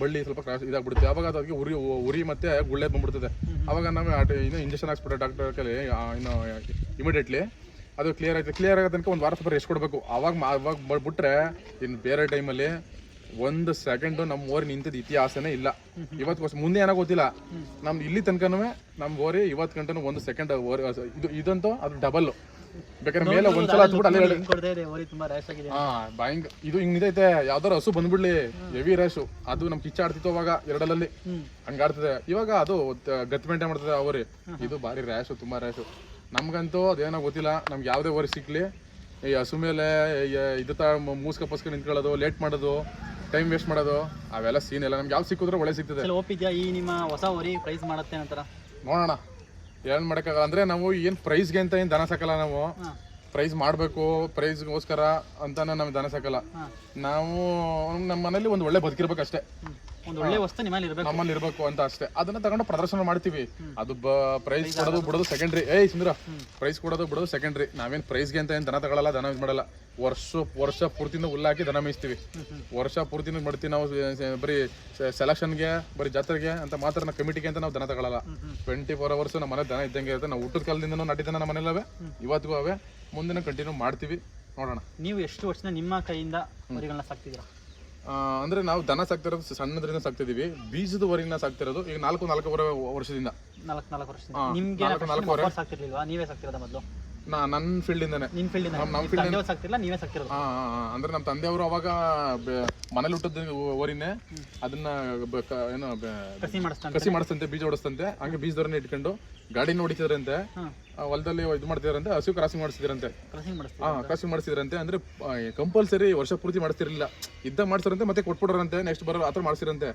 ಬಳ್ಳಿ ಸ್ವಲ್ಪ ಕ್ರಾಸ್ ಇದಾಗ್ಬಿಡುತ್ತೆ. ಅವಾಗ ಅದಕ್ಕೆ ಉರಿ ಉರಿ ಮತ್ತೆ ಗುಳ್ಳೆ ಬಂದ್ಬಿಡ್ತದೆ. ಅವಾಗ ನಾವು ಇನ್ನು ಇಂಜೆಕ್ಷನ್ ಹಾಕ್ಸ್ಬಿಟ್ಟು ಡಾಕ್ಟರ್ ಕಲಿ ಇನ್ನು ಇಮಿಡಿಯೇಟ್ಲಿ ಅದು ಕ್ಲಿಯರ್ ಆಯ್ತು. ಕ್ಲಿಯರ್ ಆಗೋ ತನಕ ಒಂದು ವಾರ ಸ್ವಲ್ಪ ರೆಸ್ಟ್ ಕೊಡಬೇಕು. ಅವಾಗ ಅವಾಗ ಬಿಟ್ಟರೆ ಇನ್ನು ಬೇರೆ ಟೈಮಲ್ಲಿ ಒಂದು ಸೆಕೆಂಡ್ ನಮ್ಮ ಓರಿ ನಿಂತಿದ್ದ ಇತಿಹಾಸನೇ ಇಲ್ಲ. ಇವತ್ತು ಮುಂದೆ ಏನೋ ಗೊತ್ತಿಲ್ಲ. ನಮ್ಮ ಇಲ್ಲಿ ತನಕನೂ ನಮ್ಮ ಓರಿ ಇವತ್ತು ಗಂಟೆನೂ ಒಂದು ಸೆಕೆಂಡ್ ಓರಿ ಇದು ಇದಂತೂ ಅದು ಡಬಲ್ ಬೇಕಾದ್ರೆ ಮೇಲೆ ಒಂದ್ಸಲ ಹತ್ಬಿಟ್ಟು ಅಲ್ಲೇ ಹೇಳಿ ಹೆಂಗ್ ಇದೆ ಓರಿ ತುಂಬಾ ರ್ಯಾಶ್ ಆಗಿದೆ. ಹಾ ಭಯಂಕ ಇದು ಹಿಂಗ್ ನಿಂತೈತೆ ಯಾವ್ದಾರು ಹಸು ಬಂದ್ಬಿಡ್ಲಿ ಹೆವಿ ರ್ಯಾಶು ಅದು ನಮ್ ಕಿಚ್ಚ ಆಡ್ತಿತ್ತು ಅವಾಗ ಎರಡಲ್ಲಿ ಹಂಗ ಹಂಗಾಡ್ತದೆ ಇವಾಗ ಅದು ಗತ್ ಮೇಂಟೈನ್ ಮಾಡ್ತದೆ ಅವರಿ. ಇದು ಬಾರಿ ರ್ಯಾಶು ತುಂಬಾ ರ್ಯಾಶು ನಮ್ಗಂತೂ ಅದೇನೋ ಗೊತ್ತಿಲ್ಲ ನಮ್ಗೆ ಯಾವ್ದೇ ಓರಿ ಸಿಕ್ಲಿ. ಈ ಹಸು ಮೇಲೆ ಇದು ತ ಮೂಸ್ಕ ಪಸ್ಕ ನಿಂತ್ಕೊಳ್ಳೋದು ಲೇಟ್ ಮಾಡೋದು ಟೈಮ್ ವೇಸ್ಟ್ ಮಾಡೋದು ಅವೆಲ್ಲ ಸೀನ್ ಎಲ್ಲ ನಮ್ಗೆ ಯಾವ್ದು ಸಿಕ್ಕಿದ್ರೆ ಒಳ್ಳೆ ಸಿಗ್ತದೆ. ಒಪ್ಪಿದ್ಯಾ ಈ ನಿಮ್ಮ ಹೊಸ ಓರಿ ಪ್ರೈಸ್ ಮಾಡುತ್ತೆ ನಂತರ ನೋಡೋಣ. ಏನ್ ಮಾಡಕ್ಕಾಗಲ್ಲ? ಅಂದ್ರೆ ನಾವು ಏನ್ ಪ್ರೈಸ್ಗೆ ಅಂತ ಏನ್ ದನ ಸಾಕಲ್ಲ ನಾವು. ಪ್ರೈಸ್ ಮಾಡಬೇಕು ಪ್ರೈಸ್ಗೋಸ್ಕರ ಅಂತಾನೆ ನಮ್ಗೆ ದನ ಸಾಕಲ್ಲ. ನಾವು ನಮ್ಮ ಮನೇಲಿ ಒಂದು ಒಳ್ಳೆ ಬದುಕಿರ್ಬೇಕು ಅಷ್ಟೇ ಹ್ಮ್. ಒಂದು ಒಳ್ಳೆ ವಸ್ತು ನಿಮ್ಮಲ್ಲಿ ಇರ್ಬೇಕು. ನಮ್ಮಲ್ಲಿ ಇರಬೇಕು ಅಂತ ಅಷ್ಟೇ. ಅದನ್ನ ತಗೊಂಡು ಪ್ರದರ್ಶನ ಮಾಡ್ತೀವಿ. ಅದು ಪ್ರೈಸ್ ಕೊಡೋದು ಬಿಡೋದು ಸೆಕೆಂಡ್ರಿ ಏಯ್ ಸುಂದ್ರ. ಪ್ರೈಸ್ ಕೊಡೋದು ಬಿಡೋದು ಸೆಕೆಂಡ್ರಿ ನಾವೇನ್ ಪ್ರೈಸ್ಗೆ ಅಂತ ಏನ್ ದನ ತಗೊಳಲ್ಲ ದನ ಯೂಸ್ ಮಾಡಲ್ಲ. ವರ್ಷ ವರ್ಷ ಪೂರ್ತಿನ ಹುಲ್ಲಾಕಿ ದನ ಮೇಯಿಸ್ತೀವಿ. ವರ್ಷ ಪೂರ್ತಿನ ಮಾಡ್ತೀವಿ ನಾವು ಬರೀ ಸೆಲೆಕ್ಷನ್ ಬರೀ ಸೆಲೆಕ್ಷನ್ಗೆ ಬರೀ ಜಾತ್ರೆಗೆ ಅಂತ ಮಾತ್ರ ನಾವು ಕಮಿಟಿಗೆ ಅಂತ ನಾವು ದನ ತಗೊಳಲ್ಲ. ಟ್ವೆಂಟಿ ಫೋರ್ ಅವರ್ಸ್ ನಮ್ಮ ಮನೆ ದನ ಇದ್ದಂಗೆ ಇರುತ್ತೆ. ನಾವು ಊಟದ ಕಾಲದಿಂದ ನಡೀತಾನೆ ನಮ್ಮ ಮನೆಯಲ್ಲವೇ ಇವತ್ತಿಗೂ ಅವೇ ಮುಂದಿನ ಕಂಟಿನ್ಯೂ ಮಾಡ್ತೀವಿ. ನೋಡೋಣ. ನೀವು ಎಷ್ಟು ವರ್ಷ ನಿಮ್ಮ ಕೈಯಿಂದ ಮರಿಗಳನ್ನ ಸಾಕ್ತಿದ್ದೀರಾ? ಅಂದ್ರೆ ನಾವು ದನ ಸಾಕ್ತಿರೋದು ಸಣ್ಣದ್ರಿಂದ ಸಾಕ್ತಿದೀವಿ. ಬೀಜದ ವರಿನ ಸಾಕ್ತಿರೋದು ಈಗ ನಾಲ್ಕು ನಾಲ್ಕೂವರೆ ವರ್ಷದಿಂದ. ನಾಲ್ಕು ನಾಲ್ಕು ವರ್ಷದಿಂದ. ಹಾ, ನಿಮ್ಗೆ ನಾಲ್ಕು- ನಾಲ್ಕೂವರೆ. ಸಾಕ್ತಿರ್ಲಿಲ್ವಾ? ನೀವೇ ಸಾಕ್ತಿರೋದ ಮೊದಲು? ನಾ ನನ್ನ ಫೀಲ್ಡಿಂದನೇ. ನಿಮ್ಮ ಫೀಲ್ಡ್ ನಮ್- ನಮ್ field ತಂದೆಯವ್ರು ಸಾಕ್ತಿರಲ್ಲ ನೀವೇ ಸಾಕ್ತಿರೋದು. ಆ ಹಾ, ಹಾ. ಅಂದ್ರೆ ನಮ್ಮ ತಂದೆಯವರು ಅವಾಗ ಮನೇಲಿ ಹುಟ್ಟದ ಓರಿನೇ ಅದನ್ನ ಏನು ಕಸಿ ಮಾಡಿಸ್ತಂತೆ. ಬೀಜ ಹೊಡಿಸ್ತಂತೆ ಹಂಗೆ ಬೀಜದವ್ರನ್ನ ಇಟ್ಕೊಂಡು ಗಾಡಿನ ನೋಡಿತಿದ್ರಂತೆ ಆ, ಹೊಲದಲ್ಲಿ ಇದು ಮಾಡ್ತಿದ್ರಂತೆ ಹಸು ಕ್ರಾಸಿಂಗ್ ಮಾಡಿಸಿದ್ರಂತೆ ಹಾ ಕ್ರಾಸಿಂಗ್ ಮಾಡಿಸಿದ್ರಂತೆ ಅಂದ್ರೆ ಕಂಪಲ್ಸರಿ ವರ್ಷ ಪೂರ್ತಿ ಮಾಡಿಸ್ತಿರ್ಲಿಲ್ಲ. ಇದ್ದ ಮಾಡ್ಸಿರಂತೆ ಮತ್ತೆ ಕೊಟ್ಬಿಡ್ರಂತೆ ನೆಕ್ಸ್ಟ್ ಬರೋ ಆತರ ಮಾಡಿಸಿರಂತೆ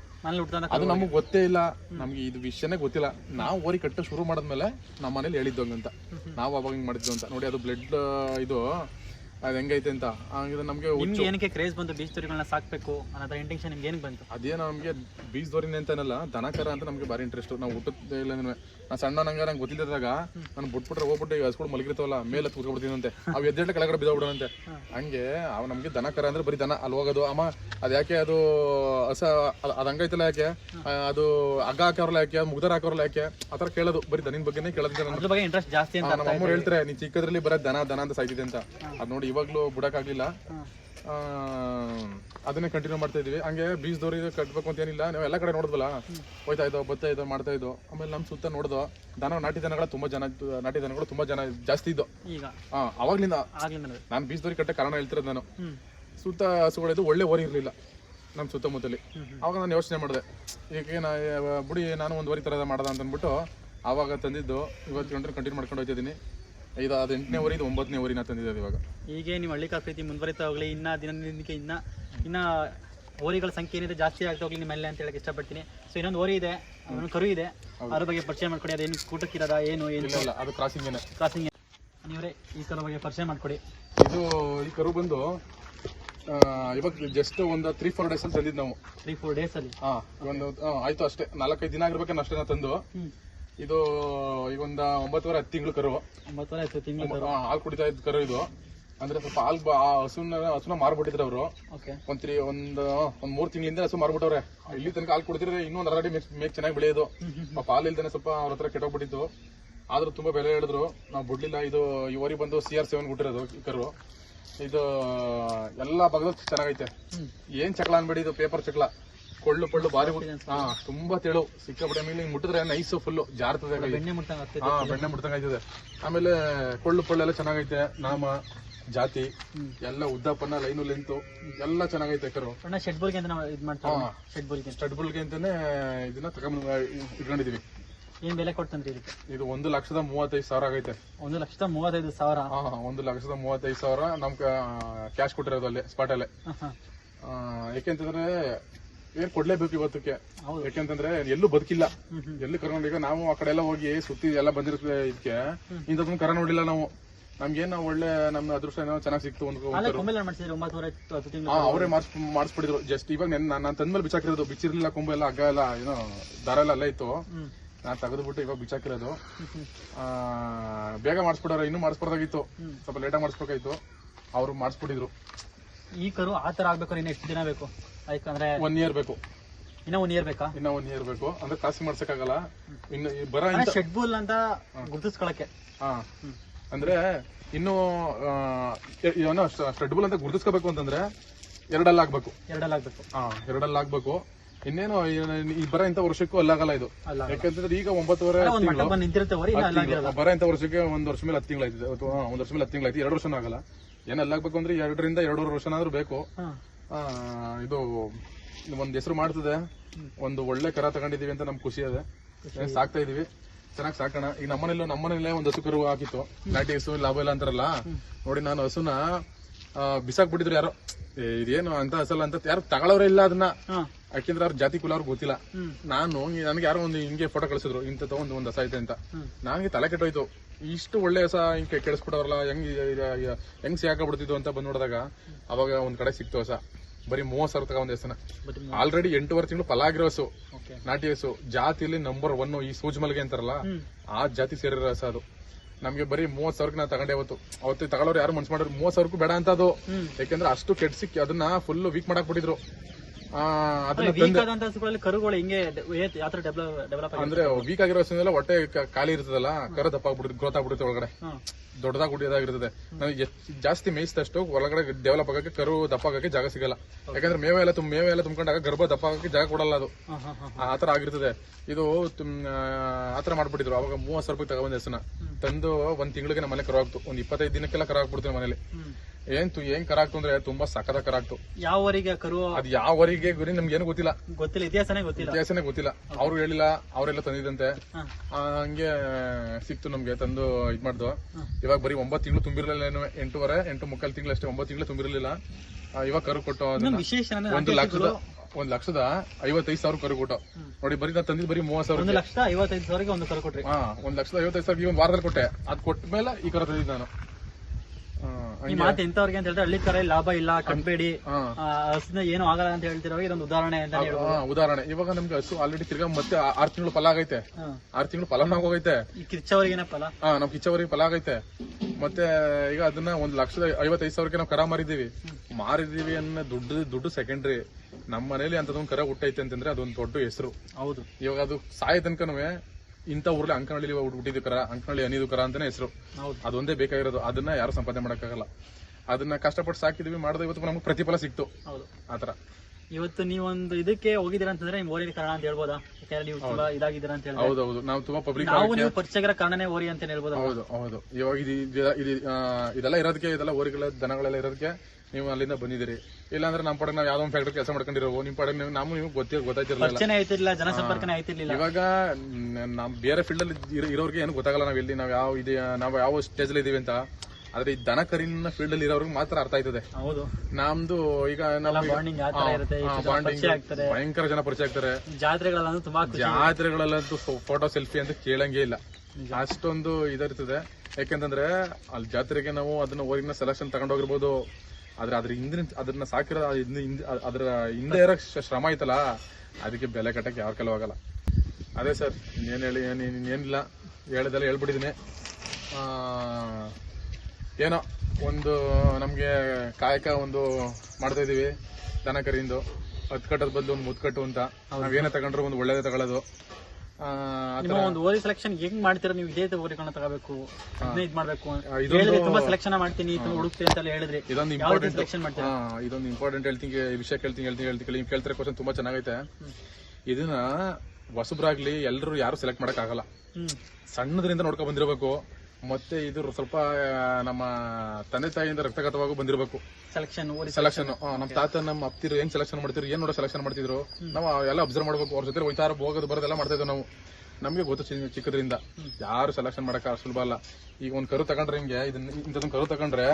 ಅದು ನಮಗೆ ಗೊತ್ತೇ ಇಲ್ಲ. ನಮ್ಗೆ ಇದು ವಿಷಯನೇ ಗೊತ್ತಿಲ್ಲ. ನಾವು ಓರಿ ಕಟ್ಟ ಶುರು ಮಾಡಿದ್ಮೇಲೆ ನಮ್ಮ ಮನೇಲಿ ಹೇಳಿದ್ದು ಅಂತ ನಾವು ಅವಾಗ ಹಿಂಗ್ ಮಾಡಿದ್ವಿ ಅಂತ ನೋಡಿ ಅದು ಬ್ಲಡ್ ಇದು ಅದು ಹೆಂಗೈತೆ ಅಂತ. ಹಂಗಿದ್ರೆ ನಮಗೆ ನಿಮ್ಗೆ ಏನಕ್ಕೆ ಕ್ರೇಜ್ ಬಂತು ಬೀಚ್ ತೊರಿಗಳನ್ನ ಸಾಕ್ಬೇಕು ಅನ್ನೋದ್ರ ಇಂಟೆನ್ಷನ್ ನಿಮ್ಗೆ ಏನಕ್ಕೆ ಬಂತು? ಅದೇನೋ ನಮಗೆ ಬೀಚ್ ಅಂತನಲ್ಲ ಅಂತಾನಲ್ಲ ದನಕರ ಅಂತ ನಮಗೆ ಭಾರಿ ಇಂಟ್ರೆಸ್ಟ್ ನಾವು ಊಟದ ಇಲ್ಲ ನಾ ಸಣ್ಣ ನಂಗೆ ನಂಗೆ ಗೊತ್ತಿಲ್ಲದಾಗ ನಾನು ಬಿಟ್ಬಿಟ್ರೆ ಹೋಗ್ಬಿಟ್ಟು ಈಗ ಹಸ್ಕೊಂಡು ಮಲಗಿರ್ತಾವಲ್ಲ ಮೇಲೆ ಕೂತ್ಕೊಬಿಡ್ತೀನಂತೆ ಅವು ಎದ್ದೇಳ ಕೆಳಗಡೆ ಬಿದ್ದೋಗ್ಬಿಡೋಣಂತೆ ಹಂಗೆ ಅವ್ ನಮಗೆ ದನಕರ ಅಂದ್ರೆ ಬರೀ ದನ ಅಲ್ಲಿ ಹೋಗೋದು. ಅಮ್ಮ ಅದು ಯಾಕೆ ಅದು ಹಸ ಅದ್- ಹಂಗೈತಲ್ಲ ಯಾಕೆ? ಅದು ಹಗ್ಗ ಹಾಕೋರ್ಲ ಯಾಕೆ? ಮುಗ್ದರ್ ಹಾಕೋರ್ಲ ಯಾಕೆ? ಆತರ ಥರ ಕೇಳೋದು. ಬರೀ ದನಿನ ಬಗ್ಗೆನೇ ಕೇಳೋದು ಇಂಟ್ರೆಸ್ಟ್ ಜಾಸ್ತಿ ಅಂತ ನಮ್ಮ ಹೇಳ್ತಾರೆ ನೀ ಚಿಕ್ಕದ್ರಲ್ಲಿ ಬರೋ ದನ ದನ ಅಂತ ಸಾಯ್ತಿದೆ ಅಂತ. ಅದ್ ನೋಡಿ ಇವಾಗ್ಲೂ ಬಿಡಕ್ಕಾಗ್ಲಿಲ್ಲ. ಅದನ್ನೇ ಕಂಟಿನ್ಯೂ ಮಾಡ್ತಾ ಇದೀವಿ. ಹಂಗೆ ಬೀಚ್ ದೋರಿ ಕಟ್ಬೇಕು ಅಂತ ಏನಿಲ್ಲ. ನಾವು ಎಲ್ಲ ಕಡೆ ನೋಡಿದ್ವಲ್ಲ? ಹೋಯ್ತಾ ಇದ್ದೋ ಬತ್ತಾ ಇದ್ದೋ ಮಾಡ್ತಾ ಇದ್ದೋ. ಆಮೇಲೆ ನಮ್ಮ ಸುತ್ತ ನೋಡಿದೋ ದನ ನಾಟಿ ದನಗಳ ತುಂಬಾ ಜನ ನಾಟಿ ದನಗಳು ತುಂಬಾ ಜನ ಜಾಸ್ತಿ ಇದ್ದೋ. ಹಾ ಅವಾಗ್ಲಿಂದ. ನಾನು ಬೀಚ್ ದೋರಿ ಕಟ್ಟೆ ಕಾರಣ ಹೇಳ್ತಿರೋದು ನಾನು. ಸುತ್ತ ಹಸುಗಳಿದ್ದು ಒಳ್ಳೆ ಓರಿ ಇರಲಿಲ್ಲ ನಮ್ಮ ಸುತ್ತಮುತ್ತಲಿ. ಅವಾಗ ನಾನು ಯೋಚನೆ ಮಾಡಿದೆ. ಈಗ ನಾ ಬುಡಿ ನಾನು ಒಂದು ಓರಿ ಥರದ ಮಾಡದ ಅಂತ ಅಂದ್ಬಿಟ್ಟು ಆವಾಗ ತಂದಿದ್ದು ಇವತ್ತು ಗಂಟೆ ಕಂಟಿನ್ಯೂ ಮಾಡ್ಕೊಂಡು ಹೋಗ್ತಿದ್ದೀನಿ ಇದು ಅದು ಎಂಟನೇ ವರಿ ಇದು ಒಂಬತ್ತನೇ ವರಿನ ತಂದಿದ್ದಾರೆ ಇವಾಗ. ಹೀಗೆ ನೀವು ಹಳ್ಳಿ ಕಾಫಿ ಮುಂದುವರಿತಾ ಹೋಗ್ಲಿ ಇನ್ನ ದಿನದಿನಕ್ಕೆ ಇನ್ನ ಇನ್ನ ಓರಿಗಳ ಸಂಖ್ಯೆ ಏನಿದೆ ಜಾಸ್ತಿ ಆಗ್ತಾ ಹೋಗ್ಲಿ ನಿಮ್ಮಲ್ಲಿ ಅಂತ ಹೇಳಕ್ ಇಷ್ಟಪಡ್ತೀನಿ. ಸೊ ಇನ್ನೊಂದು ಓರಿ ಇದೆ ಒಂದು ಕರು ಇದೆ. ಅದ್ರ ಬಗ್ಗೆ ಪರಿಚಯ ಮಾಡ್ಕೊಡಿ ಅದೇನು ಕೂಟಕ್ಕಿರೋದ ಏನು ಏನು? ಇಲ್ಲ ಅದು ಕ್ರಾಸಿಂಗ್ ಕ್ರಾಸಿಂಗ್ ನೀವರೇ ಈ ಕರು ಬಗ್ಗೆ ಪರಿಚಯ ಮಾಡ್ಕೊಡಿ. ಇದು ಈ ಕರು ಬಂದು ಇವಾಗ ಜಸ್ಟ್ ಒಂದು ತ್ರೀ ಫೋರ್ ಡೇಸ್ ಅಲ್ಲಿ ತಂದಿದ್ದು ನಾವು. ತ್ರೀ ಫೋರ್ ಡೇಸ್ ಅಲ್ಲಿ? ಹಾ ಒಂದು ಆಯ್ತು ಅಷ್ಟೇ. ನಾಲ್ಕೈದು ದಿನ ಆಗಿರ್ಬೇಕನ್ನ ಅಷ್ಟೇ ತಂದು. ಇದು ಈಗ ಒಂದ ಒಂಬತ್ತುವರೆ ಹತ್ತು ತಿಂಗಳು ಕರು. ಒಂಬತ್ತು ವರೆ ಆಯ್ತು ತಿಂಗಳು ಆ, ಹಾಲು ಕುಡಿತಾ ಇದ್ದ ಕರು ಇದು. ಅಂದ್ರೆ ಸ್ವಲ್ಪ ಹಾಲು ಬ- ಆ ಹಸುನ ಹಸುನ ಮಾರ್ಬಿಟ್ಟಿದ್ರು ಅವರು. ಓಕೆ. ಒಂದ್ ತ್ರೀ ಒಂದ್ ಒಂದ್ ಮೂರ್ ತಿಂಗಳಿಂದ ಹಸು ಮಾರ್ಬಿಟ್ಟವ್ರೆ. ಇಲ್ಲಿ ತನಕ ಹಾಲು ಕುಡಿದ್ರೆ ಇನ್ನೊಂದು ಅರಡಿ ಮೇಕ್ ಮೇಕ್ ಚೆನ್ನಾಗಿ ಬೆಳೆಯೋದು. ಪಾಪ ಹಾಲು ಇಲ್ದೇನೆ ಸ್ವಲ್ಪ ಅವ್ರ ಹತ್ರ ಕೆಟ್ಟೋಗ್ಬಿಟ್ಟಿತ್ತು ಆದ್ರೂ ತುಂಬಾ ಬೆಲೆ ಹೇಳಿದ್ರು. ನಾವು ಬಿಡ್ಲಿಲ್ಲ. ಇದು ಇವರಿ ಬಂದು ಸಿ ಆರ್ ಸೆವೆನ್ ಬಿಟ್ಟಿರೋದು ಈ ಕರು. ಇದು ಎಲ್ಲಾ ಭಾಗದ ಚೆನ್ನಾಗೈತೆ. ಏನ್ ಚಕ್ಲ ಅನ್ಬೇಡಿ ಇದು ಪೇಪರ್ ಚಕ್ಲ. ಕೊಳ್ಳು ಪಳ್ಳು ಬಾರಿ ಹಾ ತುಂಬಾ ತೆಳು. ಸಿಕ್ಕಾಪಟ್ಟೆ ಮೇಲೆ ಹಿಂಗ್ ಮುಟ್ಟಿದ್ರೆ ನೈಸ್ ಫುಲ್ ಜಾರ್ತದೆ. ಬೆಣ್ಣೆ ಮುಟ್ಟಂಗ ಹಾ ಬೆಣ್ಣೆ ಆಯ್ತದೆ ಆಮೇಲೆ ಕೊಳ್ಳು ಪಳ್ಳು ಎಲ್ಲ ಚೆನ್ನಾಗೈತೆ. ನಾಮ ಜಾತಿ. ಎಲ್ಲ ಉದ್ದಪ್ಪನ ಲೈನು ಲೆಂತು ಎಲ್ಲ ಚೆನ್ನಾಗೈತೆ ಕರು. ಶೆಡ್ ಬೋಲ್ಗೆ ಅಂತ ನಾವು ಇದು ಮಾಡ್ತೀವಿ. ಶೆಡ್ ಬೋಲ್ಗೆ ಶೆಡ್ ಬುಲ್ಗೆ ಅಂತಾನೆ ಇದನ್ನ ತಗೊಂಡ್ ಇಟ್ಕೊಂಡಿದೀವಿ. ಏನ್ ಬೆಲೆ ಕೊಡ್ತಂದ್ರಿ ಇದಕ್ಕೆ? ಇದು ಒಂದು ಲಕ್ಷದ ಮೂವತ್ತೈದು ಸಾವಿರ ಆಗೈತೆ. ಒಂದು ಲಕ್ಷದ ಮೂವತ್ತೈದು ಸಾವಿರ? ಹಾ ಒಂದು ಲಕ್ಷದ ಮೂವತ್ತೈದು ಸಾವಿರ ನಮ್ ಕ್ಯಾಶ್ ಕೊಟ್ಟಿರೋದು ಅಲ್ಲಿ ಸ್ಪಾಟ್ ಅಲ್ಲೇ. ಯಾಕೆಂತಂದ್ರೆ ಏನ್ ಕೊಡ್ಲೇಬೇಕು ಇವತ್ತಕ್ಕೆ. ಯಾಕೆಂತಂದ್ರೆ ಎಲ್ಲೂ ಬದುಕಿಲ್ಲ. ಎಲ್ಲಿ ಕರ ಈಗ ನಾವು ಆ ಕಡೆ ಎಲ್ಲ ಹೋಗಿ ಸುತ್ತಿ ಎಲ್ಲ ಬಂದಿರ್ತದೆ ಇದಕ್ಕೆ. ಇಂಥದ್ದು ಕರ ನೋಡಿಲ್ಲ ನಾವು. ನಮ್ಗೇನು ಒಳ್ಳೆ ನಮ್ಮ ಅದೃಷ್ಟ ಏನೋ ಚೆನ್ನಾಗಿ ಸಿಕ್ತು ಒಂದು ಅವರೇ ಮಾರ್ಸ್ ಮಾಡಿಸ್ಬಿಟ್ಟಿದ್ರು. ಜಸ್ಟ್ ಇವಾಗ ನೆನ್ ನಾನು ತಂದ್ಮೇಲೆ ಬಿಚ್ಚಾಕಿರೋದು. ಬಿಚ್ಚಿರ್ಲಿಲ್ಲ ಕೊಂಬು ಎಲ್ಲ ಹಗ್ಗ ಎಲ್ಲ ಏನೋ ದಾರ ಎಲ್ಲ ಅಲ್ಲೇ ಇತ್ತು. ನಾ ನಾನು ತೆಗೆದ್ಬಿಟ್ಟು ಇವಾಗ ಬಿಚ್ಚಾಕಿರೋದು. ಆ, ಬೇಗ ಮಾಡಿಸ್ಬಿಡೋರು. ಇನ್ನೂ ಮಾಡಿಸ್ಬಾರ್ದಾಗಿತ್ತು ಸ್ವಲ್ಪ ಲೇಟಾಗಿ ಮಾಡಿಸ್ಬೇಕಾಯ್ತು. ಅವ್ರು ಮಾಡಿಸ್ಬಿಟ್ಟಿದ್ರು. ಈ ಕರು ಆತರ ತರ ಆಗ್ಬೇಕು ಇನ್ನು ಎಷ್ಟು ದಿನ ಬೇಕು? ಒನ್ ಇಯರ್ ಬೇಕು. ಇನ್ನ ಒನ್ ಇಯರ್ ಬೇಕಾ? ಇನ್ನ ಒನ್ ಇಯರ್ ಬೇಕು. ಅಂದ್ರೆ ಕಾಸಿ ಮಾಡ್ಸಕ್ಕಾಗಲ್ಲ. ಇನ್ನು ಈ ಬರ ಇಂತ- ಶೆಡ್ ಬುಲ್ ಅಂತ ಗುರುತಿಸ್ಕೊಳಕ್ಕೆ. ಹಾ. ಅಂದ್ರೆ ಇನ್ನು ಏನೋ ಶೆಡ್ಬೂಲ್ ಅಂತ ಗುರುತಿಸ್ಕೋಬೇಕು ಅಂತಂದ್ರೆ ಎರಡಲ್ಲಿ ಆಗ್ಬೇಕು. ಎರಡಲ್ಲಿ ಆಗ್ಬೇಕು. ಹಾ ಎರಡಲ್ಲಿ ಆಗ್ಬೇಕು. ಇನ್ನೇನು ಈ- ಈ ಬರ ಇಂಥ ವರ್ಷಕ್ಕೂ ಅಲ್ಲಾಗಲ್ಲ ಇದು. ಅಲ್ಲ ಯಾಕಂತಂದ್ರೆ ಈಗ ಒಂಬತ್ತುವರೆ ಒಂದ್ ಮಟ್ಟ ಬಂದು ನಿಂತಿರುತ್ತೆ ವರಿ ಇನ್ನ ಅಲ್ಲ ತಿಂಗಳು. ಬರ ಇಂಥ ವರ್ಷಕ್ಕೆ ಒಂದ್ ವರ್ಷ ಮೇಲೆ ಹತ್ತು ತಿಂಗಳಾಯ್ತು. ಅಥವಾ ಒಂದ್ ವರ್ಷ ಮೇಲೆ ಹತ್ತು ತಿಂಗಳಾಯ್ತು. ಎರಡು ವರ್ಷನೂ ಆಗಲ್ಲ. ಏನ್ ಅಲ್ಲಾಗ್ಬೇಕು ಅಂದ್ರೆ ಎರಡರಿಂದ ಎರಡೂವರೆ ವರ್ಷನಾದ್ರೂ ಬೇಕು. ಹಾ. ಇದು ಒಂದ್ ಹೆಸರು ಮಾಡ್ತದೆ. ಒಂದು ಒಳ್ಳೆ ಕರ ತಗೊಂಡಿದೀವಿ ಅಂತ ನಮ್ಗೆ ಖುಷಿ ಇದೆ ಸಾಕ್ತಾ ಇದೀವಿ? ಚೆನ್ನಾಗಿ ಸಾಕೋಣ. ಈಗ ನಮ್ಮನೇಲೂ ನಮ್ಮನೇಲೆ ಒಂದು ಹಸು ಕರು ಹಾಕಿತ್ತು. ನಾಟಿ ಹಸು ಲಾಭ ಇಲ್ಲ ಅಂತಾರಲ್ಲ? ನೋಡಿ ನಾನು ಹಸುನ ಬಿಸಾಕ್ ಬಿಟ್ಟಿದ್ರು ಯಾರೋ. ಇದೇನು ಅಂತ ಹಸಲ್ಲ ಅಂತ ಯಾರು ತಗೊಳವ್ರೆ ಇಲ್ಲ ಅದನ್ನ. ಯಾಕೆಂದ್ರೆ ಅವ್ರ ಜಾತಿ ಕುಲ ಅವ್ರಿಗೆ ಗೊತ್ತಿಲ್ಲ. ನಾನು ನನಗೆ ಯಾರೋ ಒಂದು ಹಿಂಗೆ ಫೋಟೋ ಕಳಿಸಿದ್ರು. ಇಂತ ತಗೊಂಡು ಒಂದು ಹಸ ಐತೆ ಅಂತ. ನನಗೆ ತಲೆ ಕೆಟ್ಟೋಯ್ತು. ಇಷ್ಟು ಒಳ್ಳೆ ಹಸ ಹಿಂಗೆ ಕೆಡಿಸ್ಬಿಟ್ಟವ್ರಲ್ಲ ಹೆಂಗ್ ಹೆಂಗ್ ಸಿಗಾಕಬಿಡ್ತಿದ್ವು ಅಂತ ಬಂದ್ ನೋಡಿದಾಗ ಅವಾಗ ಒಂದ್ ಕಡೆ ಸಿಕ್ತು ಹಸ. ಬರೀ ಮೂವತ್ ಸಾವಿರ ತಗೊಂಡ್ ದೇವಸ್ಥಾನ. ಆಲ್ರೆಡಿ ಎಂಟೂವರೆ ತಿಂಗಳು ಪಲಾಗಿರೋ ಹಸು ನಾಟಿ ಹಸು ಜಾತಿಯಲ್ಲಿ ನಂಬರ್ ಒನ್ ಈ ಸೂಜ್ಮಲ್ಗೆ ಅಂತಾರಲ್ಲ ಆ ಜಾತಿ ಸೇರಿರೋ ಹಸ ಅದು. ನಮ್ಗೆ ಬರೀ ಮೂವತ್ ಸಾವಿರಕ್ಕೆ ನಾ ತಗೊಂಡೆ ಅವತ್ತು. ಅವತ್ತು ತಗೊಳ್ಳೋರು ಯಾರು ಮನ್ಸ್ ಮಾಡೋರು ಮೂವತ್ ಸಾವಿರಕ್ಕೂ ಬೇಡ ಅಂತ ಅದು ಯಾಕಂದ್ರೆ ಅಷ್ಟು ಕೆಡ್ಸಿ ಅದನ್ನ ಫುಲ್ ವೀಕ್ ಮಾಡಕ್ ಬಿಟ್ಟಿದ್ರು ವೀಕ್ ಆದಂತ ಹಸುಗಳಲ್ಲಿ ಕರುಗಳು ಹಿಂಗೆ ಯಾವ ತರ ಡೆವಲಪ್ ಡೆವಲಪ್ ಅಂದ್ರೆ ವೀಕ್ ಆಗಿರೋ ಹಸುನೆಲ್ಲ ಹೊಟ್ಟೆ ಖಾಲಿ ಇರ್ತದಲ್ಲ ಕರ ದಪ್ಪ ಆಗ್ಬಿಡುತ್ತೆ ಗ್ರೋತ್ ಆಗ್ಬಿಡುತ್ತೆ ಒಳಗಡೆ. ದೊಡ್ಡದಾಗ ನಾವು ಎಷ್ಟ್ ಜಾಸ್ತಿ ಮೇಯಿಸಿದಷ್ಟು ಒಳಗಡೆ ಡೆವಲಪ್ ಆಗಕ್ಕೆ ಕರು ದಪ್ಪ ಆಗಕ್ಕೆ ಜಾಗ ಸಿಗಲ್ಲ. ಯಾಕಂದ್ರೆ ಮೇವೆ ಎಲ್ಲ ತುಂಬ ಮೇವೆ ಎಲ್ಲ ತುಂಬ್ಕೊಂಡಾಗ ಗರ್ಭ ದಪ್ಪ ಆಗಕ್ಕೆ ಜಾಗ ಕೊಡಲ್ಲ ಅದು. ಆತರ ಆ ತರ ಆಗಿರ್ತದೆ. ಇದು ಆತರ ಮಾಡ್ಬಿಟ್ಟಿದ್ರು. ಅವಾಗ ಮೂವತ್ ಸಾವಿರ ರೂಪಾಯಿ ತಗೊಂಡ್ ಹೆಸನ. ತಂದು ಒಂದ್ ತಿಂಗಳಿಗೆ ನಮ್ಮ ಮನೆ ಕರು ಆಗ್ತು. ಒಂದ್ ಇಪ್ಪತ್ತೈದು ದಿನಕ್ಕೆಲ್ಲ ಕರ ಹಾಕ್ಬಿಡ್ತೀವಿ ಮನೇಲಿ ಏನ್ ತು- ಏನ್ ಕರ ಆಗ್ತು ಅಂದ್ರೆ ತುಂಬಾ ಸಖದ ಕರ ಆಗ್ತು ಯಾವವರಿಗೆ ಕರು ಅದ್ ಯಾವರಿಗೆ ಗುರಿ ನಮ್ಗೆ ಏನು ಗೊತ್ತಿಲ್ಲ. ಗೊತ್ತಿಲ್ಲ ಇತಿಹಾಸನೇ ಗೊತ್ತಿಲ್ಲ. ಇತಿಹಾಸನೇ ಗೊತ್ತಿಲ್ಲ. ಅವ್ರು ಹೇಳಿಲ್ಲ ಅವರೆಲ್ಲ ತಂದಿದಂತೆ ಆ, ಹಂಗೆ ಸಿಕ್ತು ನಮ್ಗೆ ತಂದು ಇದ್ ಮಾಡ್ದು. ಇವಾಗ ಬರೀ ಒಂಬತ್ತು ತಿಂಗಳು ತುಂಬಿರ್ಲಿಲ್ಲ ಏನು ಎಂಟೂವರೆ ಎಂಟು ಮುಕ್ಕಾಲು ತಿಂಗಳು ಅಷ್ಟೇ ಒಂಬತ್ತು ತಿಂಗಳು ತುಂಬಿರ್ಲಿಲ್ಲ. ಆ, ಇವಾಗ ಕರು ಕೊಟ್ಟು ಅದನ್ನ. ಇನ್ನೊಂದು ವಿಶೇಷ ಅಂದ್ರೆ ಒಂದು ಲಕ್ಷದ ಒಂದ್ ಲಕ್ಷದ ಐವತ್ತೈದು ಸಾವಿರ ಕರು ಕೊಟ್ಟು. ನೋಡಿ ಬರೀ ನಾ ತಂದಿದ್ ಬರೀ ಮೂವತ್ ಸಾವಿರ ಒಂದು ಲಕ್ಷದ ಐವತ್ತೈದು ಸಾವಿರ ಒಂದು ಕರು ಕೊಟ್ರಿ. ಹಾ ಒಂದ್ ಲಕ್ಷದ ಐವತ್ತೈದು ಸಾವಿರ ಈ ಒಂದ್ ವಾರದಲ್ಲಿ ಕೊಟ್ಟೆ. ಅದ್ ಕೊಟ್ಟ ಮೇಲೆ ಈ ಕರ ತಂದಿದ್ದು ನಾನು. ಈ ಮಾತು ಎಂತವ್ರಿಗೆ ಅಂತ ಹೇಳಿದ್ರೆ ಹಳ್ಳಿ ಕಡೆ ಲಾಭ ಇಲ್ಲ ಕಟ್ಬೇಡಿ ಹಸಿನ ಏನು ಆಗಲ್ಲ ಅಂತ ಹೇಳ್ತಿರೋ ಇದೊಂದು ಉದಾಹರಣೆ ಅಂತ ಉದಾಹರಣೆ. ಇವಾಗ ನಮ್ಗೆ ಹಸು ಆಲ್ರೆಡಿ ತಿರ್ಗಾ ಮತ್ತೆ ಆರ್ ತಿಂಗಳು ಫಲ ಆಗೈತೆ. ಆರ್ ತಿಂಗಳು ಫಲ ಹೋಗೈತೆ ಈ ಕಿಚ್ಚವ್ರಿಗೆ ಏನಪ್ಪಲ್ಲ ಹಾ ನಮ್ ಕಿಚ್ಚವರಿಗೆ ಫಲ ಆಗೈತೆ. ಮತ್ತೆ ಈಗ ಅದನ್ನ ಒಂದ್ ಲಕ್ಷದ ಐವತ್ತೈದು ಸಾವಿರಕ್ಕೆ ನಾವು ಕರ ಮಾರಿದೀವಿ ಮಾರಿದೀವಿ ಅನ್ನೋ ದುಡ್ಡು ದುಡ್ಡು ಸೆಕೆಂಡ್ರಿ ನಮ್ಮ ಮನೇಲಿ ಅಂತದೊಂದು ಕರ ಹುಟ್ಟೈತೆ ಅಂತಂದ್ರೆ ಅದೊಂದು ದೊಡ್ಡ ಹೆಸರು. ಹೌದು. ಇವಾಗ ಅದು ಸಾಯ ತನಕನೂ ಇಂಥ ಊರ್ಲಿ ಅಂಕನಹಳ್ಳಿ ಹುಟ್ಟಿದ ಕರ ಅಂಕನಹಳ್ಳಿ ಅನಿದು ಕರ ಅಂತಾನೆ ಹೆಸರು. ಹೌದು. ಅದೊಂದೇ ಬೇಕಾಗಿರೋದು. ಅದನ್ನ ಯಾರು ಸಂಪಾದನೆ ಮಾಡಕ್ಕಾಗಲ್ಲ. ಅದನ್ನ ಕಷ್ಟಪಟ್ಟು ಸಾಕಿದ್ವಿ ಮಾಡಿದ್ರೆ ಇವತ್ತು ನಮ್ಗೆ ಪ್ರತಿಫಲ ಸಿಕ್ತು. ಹೌದು. ಆತರ ಇವತ್ತು ನೀವೊಂದು ಇದಕ್ಕೆ ಹೋಗಿದ್ದೀರಾ ಅಂತಂದ್ರೆ ನಿಮ್ ಓರಿಯ ಕಾರಣ ಅಂತ ಹೇಳ್ಬೋದಾ? ಯಾಕಂದ್ರೆ ನೀವು ತುಂಬಾ ಇದಾಗಿದ್ದೀರಾ ಅಂತ ಹೇಳಿ ಹೌದು ಹೌದು ನಾವು ತುಂಬಾ ಪಬ್ಲಿಕ್ ನಾವು ನೀವು ಪರಿಚಯಗಳ ಕಾರಣನೇ ಓರಿ ಅಂತ ಹೇಳ್ಬೋದು ಹೌದು ಹೌದು. ಇವಾಗ ಇದು ಇದೆಲ್ಲ ಇರೋದಕ್ಕೆ ಇದೆಲ್ಲ ಓರಿಗಳ ದನಗಳೆಲ್ಲ ಇರೋದಕ್ಕೆ ನೀವು ಅಲ್ಲಿಂದ ಬಂದಿದ್ದೀರಿ. ಇಲ್ಲಾಂದ್ರೆ ನಮ್ಮ ಪಡೆ ನಾವು ಯಾವ್ದೋ ಒಂದು ಫ್ಯಾಕ್ಟ್ರಿ ಕೆಲಸ ಮಾಡ್ಕೊಂಡಿರೋ ನಿಮ್ ಪಡೆ ನೀವು ನಾವು ನಿಮ್ಗೆ ಗೊತ್ತಿರ ಗೊತ್ತಾಯ್ತಿರ್ಲಿಲ್ಲ. ಪರಿಚಯನೇ ಆಯ್ತಿರ್ಲಿಲ್ಲ ಜನಸಂಪರ್ಕನೇ ಆಯ್ತಿರ್ಲಿಲ್ಲ ಇವಾಗ ನಮ್ ಬೇರೆ ಫೀಲ್ಡ್ ಅಲ್ಲಿ ಇರೋ- ಇರೋರ್ಗೆ ಏನು ಗೊತ್ತಾಗಲ್ಲ ನಾವ್ ಇಲ್ಲಿ ನಾವ್ ಯಾವ ಇದೆ ನಾವ್ ಯಾವ ಸ್ಟೇಜ್ ಅಲ್ಲಿ ಇದೀವಿ ಅಂತ. ಆದ್ರೆ ಈ ದನ ಕರಿನ ಫೀಲ್ಡ್ ಅಲ್ಲಿ ಇರೋರ್ಗೆ ಮಾತ್ರ ಅರ್ಥ ಆಯ್ತದೆ. ಹೌದು. ನಮ್ದು ಈಗ ಭಯಂಕರ ಜನ ಪರಿಚಯ ಆಗ್ತಾರೆ. ಜಾತ್ರೆಗಳಲ್ಲಂತೂ ತುಂಬಾ ಖುಷಿ. ಜಾತ್ರೆಗಳಲ್ಲಂತೂ ಫೋಟೋ ಸೆಲ್ಫಿ ಅಂತ ಕೇಳಂಗೇ ಇಲ್ಲ. ಅಷ್ಟೊಂದು ಇದಿರ್ತದೆ. ಯಾಕೆಂತಂದ್ರೆ ಅಲ್ಲಿ ಜಾತ್ರೆಗೆ ನಾವು ಅದನ್ನ ಊರಿನ ಸೆಲೆಕ್ಷನ್ ತಗೊಂಡೋಗಿರ್ಬೋದು ಆದ್ರೆ ಅದ್ರ ಹಿಂದಿನ ಅದನ್ನ ಸಾಕಿರೋ ಅದರ ಹಿಂದೆ- ಇರೋ ಶ್ರ- ಶ್ರಮ ಐತಲ್ಲ, ಅದಕ್ಕೆ ಬೆಲೆ ಕಟ್ಟಕ್ಕೆ ಯಾವ ಕೆಲವು ಆಗಲ್ಲ. ಅದೇ ಸರ್, ಇನ್ನೇನು ಹೇಳಿ ಏನಿಲ್ಲ. ಹೇಳಿದೆಲ್ಲ ಹೇಳ್ಬಿಟ್ಟಿದ್ದೀನಿ ಏನೋ ಒಂದು ನಮಗೆ ಕಾಯಕ ಒಂದು ಮಾಡ್ತಾ ಇದೀವಿ ದನ ಕರಿಯಿಂದ ಹತ್ತು ಕಟ್ಟೋದ್ ಬದಲು ಒಂದು ಮುತ್ತು ಕಟ್ಟು ಅಂತ. ನಾವೇನೇ ತಗೊಂಡ್ರು ಒಂದು ಒಳ್ಳೇದೇ ತಗೊಳ್ಳೋದು. ನಿಮ್ಮ ಒಂದು ಓರಿ ಸೆಲೆಕ್ಷನ್ ಹೆಂಗ್ ಮಾಡ್ತೀರಾ? ನೀವು ಇದೇ ಓರಿಗಳನ್ನ ತಗೋಬೇಕು ಇದ್ ಮಾಡ್ಬೇಕು ಹೇಳಿದ್ರೆ ತುಂಬಾ ಸೆಲೆಕ್ಷನ್ ಮಾಡ್ತೀನಿ ಹುಡುಕ್ತೀನಿ ಅಂತ ಹೇಳಿದ್ರೆ ಇದೊಂದು ಇಂಪಾರ್ಟೆಂಟ್ ಸೆಲೆಕ್ಷನ್ ಮಾಡ್ತೀರಾ? ಇದೊಂದು ಇಂಪಾರ್ಟೆಂಟ್ ಹೇಳ್ತೀನಿ ಈ ವಿಷಯ ಕೇಳ್ತೀನಿ ಹೇಳ್ತೀನಿ ಹೇಳ್ತೀನಿ ನೀವು ಕೇಳ್ತಾರೆ ಕ್ವಶನ್ ತುಂಬಾ ಚೆನ್ನಾಗೈತೆ. ಇದನ್ನ ಹೊಸಬ್ರಾಗ್ಲಿ ಎಲ್ಲರೂ ಯಾರು ಸೆಲೆಕ್ಟ್ ಮಾಡಕ್ ಆಗಲ್ಲ ಸಣ್ಣದ್ರಿಂದ ನೋಡ್ಕೊಂಡ್ ಬಂದಿರಬೇಕು. ಮತ್ತೆ ಇದು ಸ್ವಲ್ಪ ನಮ್ಮ ತಂದೆ ತಾಯಿಯಿಂದ ರಕ್ತಗತವಾಗೂ ಬಂದಿರಬೇಕು. ಸೆಲೆಕ್ಷನ್ ಸೆಲೆಕ್ಷನ್ ನಮ್ಮ ತಾತ ನಮ್ಮ ಅಪ್ತಿರು ಏನ್ ಸೆಲೆಕ್ಷನ್ ಮಾಡ್ತಿದ್ರು ಏನ್ ನೋಡೋ ಸೆಲೆಕ್ಷನ್ ಮಾಡ್ತಿದ್ರು ನಾವು ಎಲ್ಲ ಅಬ್ಸರ್ವ್ ಮಾಡ್ಬೇಕು ಅವ್ರ ಜೊತೆ ಹೋಯ್ತಾರ ಹೋಗೋದು ಬರೋದೆಲ್ಲ ಮಾಡ್ತಾ ನಾವು. ನಮಗೆ ಗೊತ್ತು ಚಿಕ್ಕದ್ರಿಂದ. ಯಾರು ಸೆಲೆಕ್ಷನ್ ಮಾಡಕ್ ಸುಲಭ ಅಲ್ಲ. ಈಗ ಒಂದ್ ಕರು ತಗೊಂಡ್ರೆ ಹಿಂಗೆ ಇದನ್ನ ಇಂಥದೊಂದ್ ಕರು ತಗೊಂಡ್ರೆ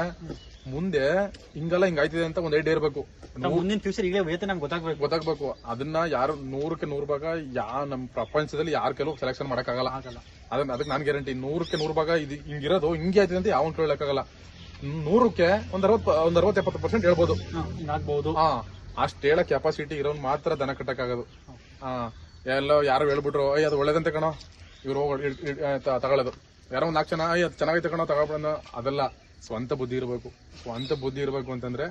ಮುಂದೆ ಹಿಂಗಲ್ಲ ಹಿಂಗ್ ಆಯ್ತಿದೆ ಅಂತ ಒಂದ್ ಐಡಿಯಾ ಇರಬೇಕು. ಮುಂದಿನ ಫ್ಯೂಚರ್ ಈಗ ನಮ್ಗೆ ಗೊತ್ತಾಗ್ಬೇಕು. ಗೊತ್ತಾಗ್ಬೇಕು. ಅದನ್ನ ಯಾರು ನೂರಕ್ಕೆ ನೂರು ಭಾಗ ಯಾ ನಮ್ ಪ್ರಪಂಚದಲ್ಲಿ ಯಾರ ಕೆಲವು ಸೆಲೆಕ್ಷನ್ ಮಾಡಕ್ ಆಗಲ್ಲ. ಆಗಲ್ಲ. ಅದನ್ನ ಅದಕ್ಕೆ ನಾನು ಗ್ಯಾರಂಟಿ ನೂರಕ್ಕೆ ನೂರು ಭಾಗ ಇದು ಹಿಂಗಿರೋದು ಹಿಂಗೆ ಆಯ್ತಿದೆ ಅಂತ ಯಾವನ್ ಹೇಳಕ್ಕಾಗಲ್ಲ ನೂರಕ್ಕೆ ಒಂದ್ ಅರವತ್ ಒಂದ್ ಅರವತ್ ಎಪ್ಪತ್ತು ಪರ್ಸೆಂಟ್ ಹೇಳ್ಬೋದು. ಹಾ ಅಷ್ಟು ಹೇಳೋ ಕೆಪಾಸಿಟಿ ಇರೋನ್ ಮಾತ್ರ ದನ ಕಟ್ಟಕ್ಕಾಗೋದು. ಹಾ ಎಲ್ಲೋ ಯಾರು ಹೇಳ್ಬಿಟ್ರು ಅಯ್ಯ ಅದು ಒಳ್ಳೇದಂತೆ ಕಣೋ. ಇವ್ರು ಹೋಗಿ ತಗೊಳ್ಳೋದು. ಯಾರೋ ಒಂದ್ ನಾಲ್ಕು ಜನ ಅಯ್ಯ ಚೆನ್ನಾಗೈತೆ ಕಣೋ ತಗೊಳ್ಬಿಡೋಣ. ಅದೆಲ್ಲ ಸ್ವಂತ ಬುದ್ಧಿ ಇರಬೇಕು. ಸ್ವಂತ ಬುದ್ಧಿ ಇರಬೇಕು ಅಂತಂದ್ರೆ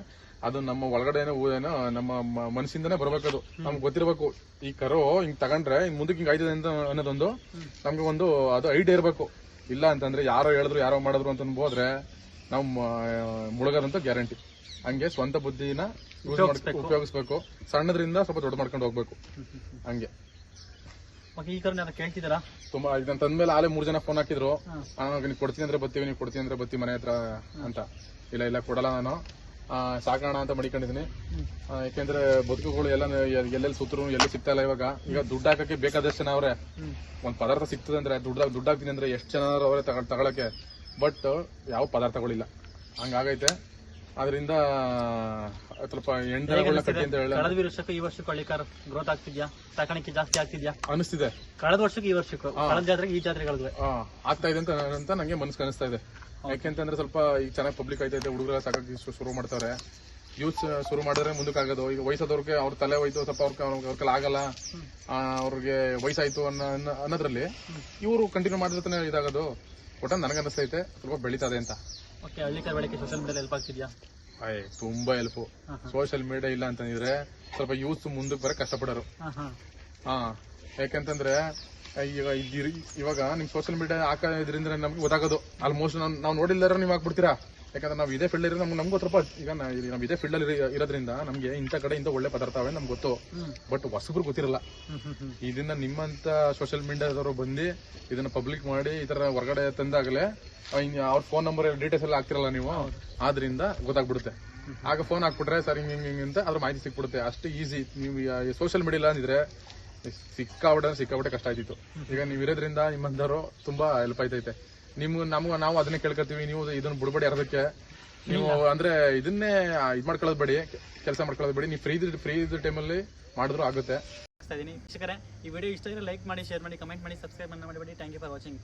ಅದು ನಮ್ಮ ಒಳಗಡೆನೆ ಏನೋ ನಮ್ಮ ಮನಸ್ಸಿಂದನೇ ಬರ್ಬೇಕದು. ನಮ್ಗೆ ಗೊತ್ತಿರ್ಬೇಕು ಈ ಕರು ಹಿಂಗ್ ತಗೊಂಡ್ರೆ ಹಿಂಗ್ ಮುಂದಕ್ಕೆ ಹಿಂಗ್ ಆಯ್ತದೆ ಅಂತ ಅನ್ನೋದೊಂದು ನಮ್ಗೆ ಒಂದು ಅದು ಐಡಿಯಾ ಇರಬೇಕು. ಇಲ್ಲ ಅಂತಂದ್ರೆ ಯಾರೋ ಹೇಳಿದ್ರು ಯಾರೋ ಮಾಡಿದ್ರು ಅಂತ ಹೋದ್ರೆ ನಾವು ಮುಳುಗದಂತ ಗ್ಯಾರಂಟಿ. ಹಂಗೆ ಸ್ವಂತ ಬುದ್ಧಿನ ಯೂಸ್ ಉಪಯೋಗಿಸ್ಬೇಕು. ಸಣ್ಣದ್ರಿಂದ ಸ್ವಲ್ಪ ದೊಡ್ಡ ಮಾಡ್ಕೊಂಡು ಹೋಗ್ಬೇಕು. ಹಂಗೆ. ಈ ತುಂಬಾ ಇದನ್ನ ತಂದ್ಮೇಲೆ ಆಲೆ ಮೂರ್ ಜನ ಫೋನ್ ಹಾಕಿದ್ರು. ಕೊಡ್ತೀನಿ ಅಂದ್ರೆ ಬತ್ತೀವಿ ನೀವು ಕೊಡ್ತೀನಿ ಅಂದ್ರೆ ಬತ್ತಿ ಮನೆ ಹತ್ರ ಅಂತ. ಇಲ್ಲ ಇಲ್ಲ ಕೊಡಲ್ಲ ನಾನು. ಸಾಕೋಣ ಅಂತ ಮಡಿಕೊಂಡಿದ್ದೀನಿ. ಯಾಕೆಂದ್ರೆ ಬದುಕುಗಳು ಎಲ್ಲ ಎಲ್ಲೆಲ್ಲಿ ಸುತ್ತರು ಎಲ್ಲಿ ಸಿಗ್ತಾ ಇಲ್ಲ ಇವಾಗ. ಈಗ ದುಡ್ಡು ಹಾಕಕ್ಕೆ ಬೇಕಾದಷ್ಟು ಜನ ಅವ್ರೆ. ಒಂದ್ ಪದಾರ್ಥ ಸಿಗ್ತದೆ ಅಂದ್ರೆ ದುಡ್ಡು ದುಡ್ಡು ಹಾಕ್ತೀನಿ ಅಂದ್ರೆ ಎಷ್ಟು ಜನ ಅವರೇ ತಗೊಳ್ ತಗೊಳಕ್ಕೆ. ಬಟ್ ಯಾವ ಪದಾರ್ಥಗಳಿಲ್ಲ ಹಂಗಾಗೈತೆ. ಅದರಿಂದ ಸ್ವಲ್ಪ ಎಂಟುಗಳನ್ನ ಕಟ್ಟಿ ಅಂತ ಹೇಳಿ ಕಳೆದ ವರ್ಷಕ್ಕೆ ಈ ವರ್ಷಕ್ಕೆ ಹಳ್ಳಿಕಾರ್ ಗ್ರೋತ್ ಆಗ್ತಿದ್ಯಾ? ಸಾಕಾಣಿಕೆ ಜಾಸ್ತಿ ಆಗ್ತಿದ್ಯಾ? ಅನಿಸ್ತಿದೆ. ಕಳೆದ ವರ್ಷಕ್ಕೆ ಈ ವರ್ಷಕ್ಕೂ. ಕಳೆದ ಜಾತ್ರೆಗೆ ಈ ಜಾತ್ರೆಗಳಿಗೆ ಆಗ್ತಾ ಇದೆ ಅಂತ ಅಂತ ನಂಗೆ ಮನಸ್ಸು ಕಾಣಿಸ್ತಾ ಇದೆ. ಯಾಕೆಂತಂದ್ರೆ ಸ್ವಲ್ಪ ಈಗ ಚೆನ್ನಾಗಿ ಪಬ್ಲಿಕ್ ಆಯ್ತೈತೆ ಹುಡುಗರ ಸಾಕಾಗಿ ಶುರು ಮಾಡ್ತಾರೆ ಯೂತ್ ಶುರು ಮಾಡಿದ್ರೆ ಮುಂದಕ್ಕೆ ಆಗೋದು ಈಗ ವಯಸ್ಸಾದವ್ರಿಗೆ ಅವ್ರ ತಲೆ ಹೋಯ್ತು ಸ್ವಲ್ಪ ಅವ್ರ ಅವ್ರ ಆಗಲ್ಲ ಅವ್ರಿಗೆ ವಯಸ್ಸಾಯ್ತು ಅನ್ನೋ ಅನ್ನೋ- ಅನ್ನೋದ್ರಲ್ಲಿ ಇವರು ಕಂಟಿನ್ಯೂ ಮಾಡಿದ್ರೆ ಇದಾಗೋದು. ಒಟ್ಟ ನನಗನ್ನಿಸ್ತೈತೆ ಸ್ವಲ್ಪ ಬೆಳೀತದೆ ಅಂತ. ಸೋಷಿಯಲ್ ಹೆಲ್ಪ್ ಆಗ್ತಿದ್ಯಾ? ಅಯ್ಯ ತುಂಬಾ ಹೆಲ್ಪ್. ಸೋಷಿಯಲ್ ಮೀಡಿಯಾ ಇಲ್ಲ ಅಂತಂದ್ರೆ ಸ್ವಲ್ಪ ಯೂತ್ ಮುಂದಕ್ಕೆ ಬರಕ್ ಕಷ್ಟಪಡೋರು. ಹಾ ಯಾಕಂತಂದ್ರೆ ಈಗ ಇದ್ದೀರಿ. ಇವಾಗ ನಿಮ್ ಸೋಷಿಯಲ್ ಮೀಡಿಯಾ ಹಾಕೋದ್ರಿಂದ ನಮ್ಗೆ ಗೊತ್ತಾಗೋದು. ಆಲ್ಮೋಸ್ಟ್ ನಾವು ನಾವು ನೋಡಿಲ್ದಾರ ನೀವು ಹಾಕ್ಬಿಡ್ತೀರಾ? ಯಾಕಂದ್ರೆ ನಾವು ಇದೇ ಫೀಲ್ಡ್ ಇರೋ ನಮ್ಗೆ ನಮ್ಗೆ ಗೊತ್ತಪ್ಪ ಈಗ ನಾವು ಇದೇ ಫೀಲ್ಡ್ ಅಲ್ಲಿ ಇರೋದ್ರಿಂದ ನಮಗೆ ಇಂಥ ಕಡೆ ಇಂಥ ಒಳ್ಳೆ ಪದಾರ್ಥ ಅವೆ ನಮ್ಗೆ ಗೊತ್ತು. ಬಟ್ ಹೊಸಬ್ರು ಗೊತ್ತಿರಲ್ಲ. ಇದನ್ನ ನಿಮ್ಮಂತ ಸೋಷಿಯಲ್ ಮೀಡಿಯಾದವರು ಬಂದು ಇದನ್ನ ಪಬ್ಲಿಕ್ ಮಾಡಿ ಈ ತರ ಹೊರಗಡೆ ತಂದಾಗಲೇ ಅವ್ರ ಫೋನ್ ನಂಬರ್ ಡೀಟೇಲ್ಸ್ ಎಲ್ಲ ಹಾಕ್ತಿರಲ್ಲ ನೀವು ಆದ್ರಿಂದ ಗೊತ್ತಾಗ್ಬಿಡುತ್ತೆ. ಆಗ ಫೋನ್ ಹಾಕ್ಬಿಟ್ರೆ ಸರ್ ಹಿಂಗೆ ಹಿಂಗ್ ಹಿಂಗ್ ಅಂತ ಅದ್ರ ಮಾಹಿತಿ ಸಿಕ್ಬಿಡುತ್ತೆ. ಅಷ್ಟು ಈಸಿ ನೀವು ಸೋಷಿಯಲ್ ಮೀಡಿಯಾ ಅಂದಿದ್ರೆ ಸಿಕ್ಕಾಬಿಟ್ಟೆ ಸಿಕ್ಕಾಬಿಟ್ಟೆ ಕಷ್ಟ ಆಯ್ತಿತ್ತು. ಈಗ ನೀವು ಇರೋದ್ರಿಂದ ನಿಮ್ಮಂದವರು ತುಂಬಾ ಹೆಲ್ಪ್ ಆಯ್ತೈತೆ. ನಿಮ್ಗ ನಮ್ಗ ನಾವು ಅದನ್ನೇ ಕೇಳ್ಕೊತೀವಿ ನೀವು ಇದನ್ನ ಬಿಡ್ಬೇಡಿ ಅರ್ಧಕ್ಕೆ. ನೀವು ಅಂದ್ರೆ ಇದನ್ನೇ ಇದ್ ಮಾಡ್ಕೊಳ್ಳೋದು ಬೇಡಿ ಕೆಲಸ ಮಾಡ್ಕೊಳ್ಳೋದು ಬೇಡಿ. ನೀವು ಫ್ರೀ ಫ್ರೀ ಇದ್ದ ಟೈಮಲ್ಲಿ ಮಾಡಿದ್ರು ಆಗುತ್ತೆ. ಈ ವಿಡಿಯೋ ಇಷ್ಟ ಲೈಕ್ ಮಾಡಿ ಶೇರ್ ಮಾಡಿ ಕಮೆಂಟ್ ಮಾಡಿ ಸಬ್ಸ್ಕ್ರೈಬ್ ಮಾಡಬೇಡಿ ಥ್ಯಾಂಕ್ ಯು ಫಾರ್ ವಾಚಿಂಗ್